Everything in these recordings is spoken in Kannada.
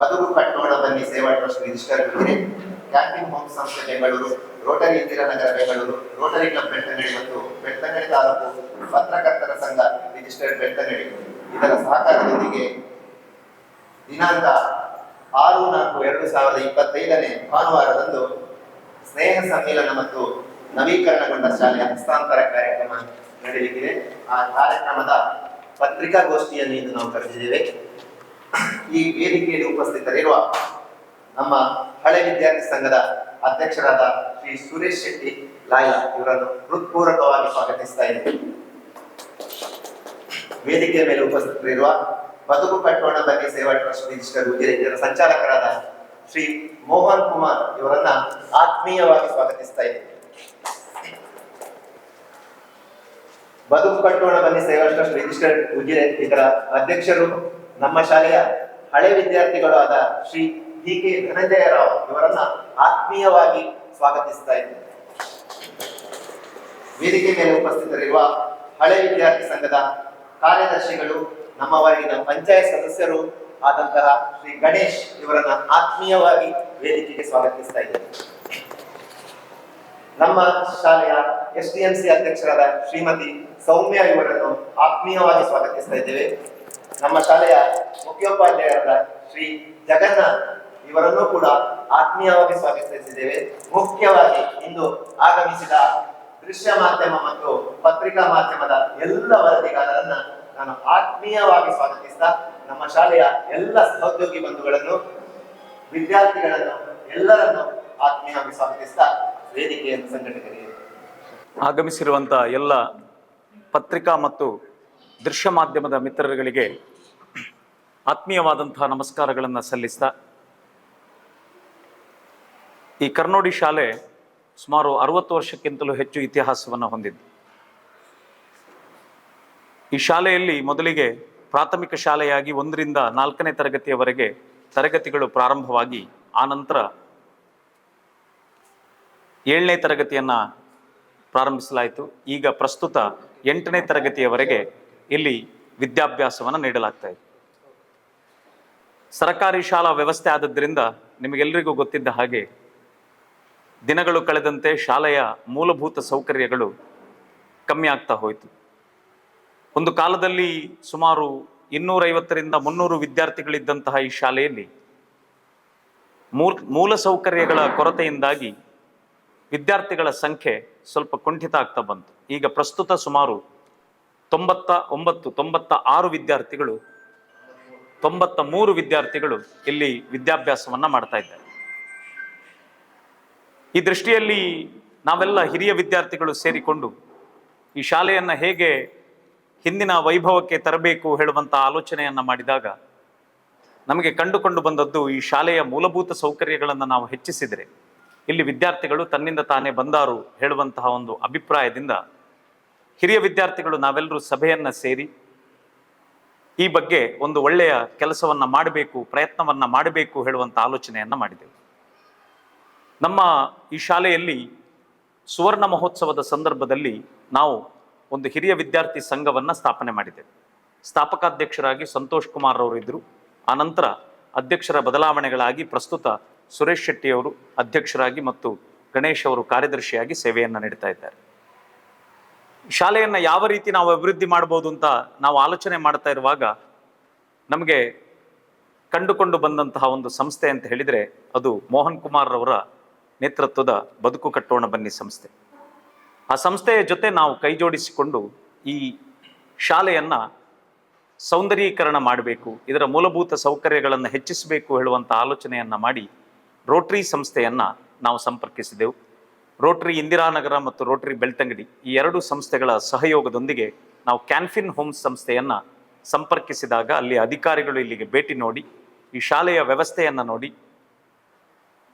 ಬದುಕು ಕಟ್ಟೋಣ ಸೇವಾ ಟ್ರಸ್ಟ್ ರಿಜಿಸ್ಟರ್ ಕ್ಯಾಂಪಿಂಗ್ ಹೋಮ್ ಸಂಸ್ಥೆ Bengaluru rotary Indiranagar Bengaluru rotary club ಮತ್ತು ಬೆಳ್ತಂಗಡಿ ತಾಲೂಕು ಪತ್ರಕರ್ತರ ಸಂಘ ರಿಜಿಸ್ಟರ್ಡ್ ಬೆಳ್ತಂಗಡಿ ಇದರ ಸಹಕಾರದೊಂದಿಗೆ ದಿನಾಂಕ ಆರು ನಾಲ್ಕು ಎರಡು ಸಾವಿರದ ಇಪ್ಪತ್ತೈದನೇ ಭಾನುವಾರದಂದು ಸ್ನೇಹ ಸಮ್ಮೇಳನ ಮತ್ತು ನವೀಕರಣಗೊಂಡ ಶಾಲೆಯ ಹಸ್ತಾಂತರ ಕಾರ್ಯಕ್ರಮ ನಡೆಯಲಿದೆ ಆ ಕಾರ್ಯಕ್ರಮದ ಪತ್ರಿಕಾಗೋಷ್ಠಿಯನ್ನು ಇಂದು ನಾವು ಕರೆದಿದ್ದೇವೆ. ಈ ವೇದಿಕೆಯಲ್ಲಿ ಉಪಸ್ಥಿತರಿರುವ ನಮ್ಮ ಹಳೆ ವಿದ್ಯಾರ್ಥಿ ಸಂಘದ ಅಧ್ಯಕ್ಷರಾದ ಶ್ರೀ ಸುರೇಶ್ ಶೆಟ್ಟಿ ಲಾಯಾ ಇವರನ್ನು ಹೃತ್ಪೂರ್ವಕವಾಗಿ ಸ್ವಾಗತಿಸ್ತಾ ಇದ್ದೇನೆ. ವೇದಿಕೆಯ ಮೇಲೆ ಉಪಸ್ಥಿತರಿರುವ ಬದುಕು ಕಟ್ಟೋಣ ಬಗ್ಗೆ ಸೇವಾ ಟ್ರಸ್ಟ್ ರಿಜಿಸ್ಟರ್ ಇದರ ಸಂಚಾಲಕರಾದ ಶ್ರೀ ಮೋಹನ್ ಕುಮಾರ್ ಇವರನ್ನ ಆತ್ಮೀಯವಾಗಿ ಸ್ವಾಗತಿಸ್ತಾ ಇದ್ದೇನೆ. ಬದುಕು ಕಟ್ಟೋಣ ಬನ್ನಿ ಸೇವಾ ಟ್ರಸ್ಟ್ ರಿಜಿಸ್ಟರ್ ಇದರ ಅಧ್ಯಕ್ಷರು ನಮ್ಮ ಶಾಲೆಯ ಹಳೆ ವಿದ್ಯಾರ್ಥಿಗಳು ಆದ ಶ್ರೀ ಡಿ ಕೆ ಧನಂಜಯ ರಾವ್ ಇವರನ್ನ ಆತ್ಮೀಯವಾಗಿ ಸ್ವಾಗತಿಸ್ತಾ ಇದ್ದೇನೆ ವೇದಿಕೆ ಮೇಲೆ ಉಪಸ್ಥಿತರಿರುವ ಹಳೆ ವಿದ್ಯಾರ್ಥಿ ಸಂಘದ ಕಾರ್ಯದರ್ಶಿಗಳು, ನಮ್ಮ ವರ್ಗಿನ ಪಂಚಾಯತ್ ಸದಸ್ಯರು ಆದಂತಹ ಶ್ರೀ ಗಣೇಶ್ ಇವರನ್ನ ಆತ್ಮೀಯವಾಗಿ ವೇದಿಕೆಗೆ ಸ್ವಾಗತಿಸ್ತಾ ಇದ್ದೇನೆ ನಮ್ಮ ಶಾಲೆಯ ಎಸ್ ಡಿ ಎಂ ಸಿ ಅಧ್ಯಕ್ಷರಾದ ಶ್ರೀಮತಿ ಸೌಮ್ಯ ಇವರನ್ನು ಆತ್ಮೀಯವಾಗಿ ಸ್ವಾಗತಿಸ್ತಾ ಇದ್ದೇವೆ. ನಮ್ಮ ಶಾಲೆಯ ಮುಖ್ಯೋಪಾಧ್ಯಾಯರಾದ ಶ್ರೀ ಜಗನ್ನಾಥ್ ಇವರನ್ನು ಕೂಡ ಆತ್ಮೀಯವಾಗಿ ಸ್ವಾಗತಿಸಿದ್ದೇವೆ. ಮುಖ್ಯವಾಗಿ ಇಂದು ಆಗಮಿಸಿದ ದೃಶ್ಯ ಮಾಧ್ಯಮ ಮತ್ತು ಪತ್ರಿಕಾ ಮಾಧ್ಯಮದ ಎಲ್ಲ ವರದಿಗಾರರನ್ನ ನಾನು ಆತ್ಮೀಯವಾಗಿ ಸ್ವಾಗತಿಸ್ತಾ, ನಮ್ಮ ಶಾಲೆಯ ಎಲ್ಲ ಸಹೋದ್ಯೋಗಿ ಬಂಧುಗಳನ್ನು, ವಿದ್ಯಾರ್ಥಿಗಳನ್ನು, ಎಲ್ಲರನ್ನು ಆತ್ಮೀಯವಾಗಿ ಸ್ವಾಗತಿಸ್ತಾ ವೇದಿಕೆಯನ್ನು ಸಂಘಟಕರಿಗೆ. ಆಗಮಿಸಿರುವಂತಹ ಎಲ್ಲ ಪತ್ರಿಕಾ ಮತ್ತು ದೃಶ್ಯ ಮಾಧ್ಯಮದ ಮಿತ್ರರುಗಳಿಗೆ ಆತ್ಮೀಯವಾದಂತಹ ನಮಸ್ಕಾರಗಳನ್ನು ಸಲ್ಲಿಸ್ತಾ, ಈ ಕರ್ನೋಡಿ ಶಾಲೆ ಸುಮಾರು ಅರವತ್ತು ವರ್ಷಕ್ಕಿಂತಲೂ ಹೆಚ್ಚು ಇತಿಹಾಸವನ್ನು ಹೊಂದಿದ್ದು. ಈ ಶಾಲೆಯಲ್ಲಿ ಮೊದಲಿಗೆ ಪ್ರಾಥಮಿಕ ಶಾಲೆಯಾಗಿ ಒಂದರಿಂದ ನಾಲ್ಕನೇ ತರಗತಿಯವರೆಗೆ ತರಗತಿಗಳು ಪ್ರಾರಂಭವಾಗಿ ಆನಂತರ ಏಳನೇ ತರಗತಿಯನ್ನ ಪ್ರಾರಂಭಿಸಲಾಯಿತು. ಈಗ ಪ್ರಸ್ತುತ ಎಂಟನೇ ತರಗತಿಯವರೆಗೆ ಇಲ್ಲಿ ವಿದ್ಯಾಭ್ಯಾಸವನ್ನು ನೀಡಲಾಗ್ತಾ ಇದೆ. ಸರಕಾರಿ ಶಾಲಾ ವ್ಯವಸ್ಥೆ ಆದದ್ರಿಂದ ನಿಮಗೆಲ್ಲರಿಗೂ ಗೊತ್ತಿದ್ದ ಹಾಗೆ ದಿನಗಳು ಕಳೆದಂತೆ ಶಾಲೆಯ ಮೂಲಭೂತ ಸೌಕರ್ಯಗಳು ಕಮ್ಮಿ ಆಗ್ತಾ ಹೋಯಿತು. ಒಂದು ಕಾಲದಲ್ಲಿ ಸುಮಾರು ಇನ್ನೂರೈವತ್ತರಿಂದ ಮುನ್ನೂರು ವಿದ್ಯಾರ್ಥಿಗಳಿದ್ದಂತಹ ಈ ಶಾಲೆಯಲ್ಲಿ ಮೂಲ ಸೌಕರ್ಯಗಳ ಕೊರತೆಯಿಂದಾಗಿ ವಿದ್ಯಾರ್ಥಿಗಳ ಸಂಖ್ಯೆ ಸ್ವಲ್ಪ ಕುಂಠಿತ ಆಗ್ತಾ ಬಂತು. ಈಗ ಪ್ರಸ್ತುತ ಸುಮಾರು ತೊಂಬತ್ತ ಒಂಬತ್ತು, ತೊಂಬತ್ತ ಆರು ವಿದ್ಯಾರ್ಥಿಗಳು, ತೊಂಬತ್ತ ಮೂರು ವಿದ್ಯಾರ್ಥಿಗಳು ಇಲ್ಲಿ ವಿದ್ಯಾಭ್ಯಾಸವನ್ನ ಮಾಡ್ತಾ ಇದ್ದಾರೆ. ಈ ದೃಷ್ಟಿಯಲ್ಲಿ ನಾವೆಲ್ಲ ಹಿರಿಯ ವಿದ್ಯಾರ್ಥಿಗಳು ಸೇರಿಕೊಂಡು ಈ ಶಾಲೆಯನ್ನು ಹೇಗೆ ಹಿಂದಿನ ವೈಭವಕ್ಕೆ ತರಬೇಕು ಹೇಳುವಂಥ ಆಲೋಚನೆಯನ್ನ ಮಾಡಿದಾಗ ನಮಗೆ ಕಂಡುಕೊಂಡು ಬಂದದ್ದು ಈ ಶಾಲೆಯ ಮೂಲಭೂತ ಸೌಕರ್ಯಗಳನ್ನು ನಾವು ಹೆಚ್ಚಿಸಿದರೆ ಇಲ್ಲಿ ವಿದ್ಯಾರ್ಥಿಗಳು ತನ್ನಿಂದ ತಾನೇ ಬಂದಾರು ಹೇಳುವಂತಹ ಒಂದು ಅಭಿಪ್ರಾಯದಿಂದ ಹಿರಿಯ ವಿದ್ಯಾರ್ಥಿಗಳು ನಾವೆಲ್ಲರೂ ಸಭೆಯನ್ನ ಸೇರಿ ಈ ಬಗ್ಗೆ ಒಂದು ಒಳ್ಳೆಯ ಕೆಲಸವನ್ನು ಮಾಡಬೇಕು, ಪ್ರಯತ್ನವನ್ನು ಮಾಡಬೇಕು ಹೇಳುವಂಥ ಆಲೋಚನೆಯನ್ನು ಮಾಡಿದೆವು. ನಮ್ಮ ಈ ಶಾಲೆಯಲ್ಲಿ ಸುವರ್ಣ ಮಹೋತ್ಸವದ ಸಂದರ್ಭದಲ್ಲಿ ನಾವು ಒಂದು ಹಿರಿಯ ವಿದ್ಯಾರ್ಥಿ ಸಂಘವನ್ನು ಸ್ಥಾಪನೆ ಮಾಡಿದ್ದೇವೆ ಸ್ಥಾಪಕಾಧ್ಯಕ್ಷರಾಗಿ ಸಂತೋಷ್ ಕುಮಾರ್ ಅವರು ಇದ್ದರು ಆನಂತರ ಅಧ್ಯಕ್ಷರ ಬದಲಾವಣೆಗಳಾಗಿ ಪ್ರಸ್ತುತ ಸುರೇಶ್ ಶೆಟ್ಟಿಯವರು ಅಧ್ಯಕ್ಷರಾಗಿ ಮತ್ತು ಗಣೇಶ್ ಅವರು ಕಾರ್ಯದರ್ಶಿಯಾಗಿ ಸೇವೆಯನ್ನು ನೀಡ್ತಾ ಇದ್ದಾರೆ. ಶಾಲೆಯನ್ನ ಯಾವ ರೀತಿ ನಾವು ಅಭಿವೃದ್ಧಿ ಮಾಡಬಹುದು ಅಂತ ನಾವು ಆಲೋಚನೆ ಮಾಡ್ತಾ ಇರುವಾಗ ನಮಗೆ ಕಂಡುಕೊಂಡು ಬಂದಂತಹ ಒಂದು ಸಂಸ್ಥೆ ಅಂತ ಹೇಳಿದ್ರೆ ಅದು ಮೋಹನ್ ಕುಮಾರ್ ಅವರ ನೇತೃತ್ವದ ಬದುಕು ಕಟ್ಟೋಣ ಬನ್ನಿ ಸಂಸ್ಥೆ. ಆ ಸಂಸ್ಥೆಯ ಜೊತೆ ನಾವು ಕೈಜೋಡಿಸಿಕೊಂಡು ಈ ಶಾಲೆಯನ್ನ ಸೌಂದರೀಕರಣ ಮಾಡಬೇಕು, ಇದರ ಮೂಲಭೂತ ಸೌಕರ್ಯಗಳನ್ನು ಹೆಚ್ಚಿಸಬೇಕು ಹೇಳುವಂಥ ಆಲೋಚನೆಯನ್ನ ಮಾಡಿ ರೋಟ್ರಿ ಸಂಸ್ಥೆಯನ್ನ ನಾವು ಸಂಪರ್ಕಿಸಿದೆವು. ರೋಟರಿ ಇಂದಿರಾನಗರ ಮತ್ತು ರೋಟರಿ ಬೆಳ್ತಂಗಡಿ ಈ ಎರಡು ಸಂಸ್ಥೆಗಳ ಸಹಯೋಗದೊಂದಿಗೆ ನಾವು ಕ್ಯಾನ್ಫಿನ್ ಹೋಮ್ಸ್ ಸಂಸ್ಥೆಯನ್ನು ಸಂಪರ್ಕಿಸಿದಾಗ ಅಲ್ಲಿ ಅಧಿಕಾರಿಗಳು ಇಲ್ಲಿಗೆ ಭೇಟಿ ನೋಡಿ, ಈ ಶಾಲೆಯ ವ್ಯವಸ್ಥೆಯನ್ನು ನೋಡಿ,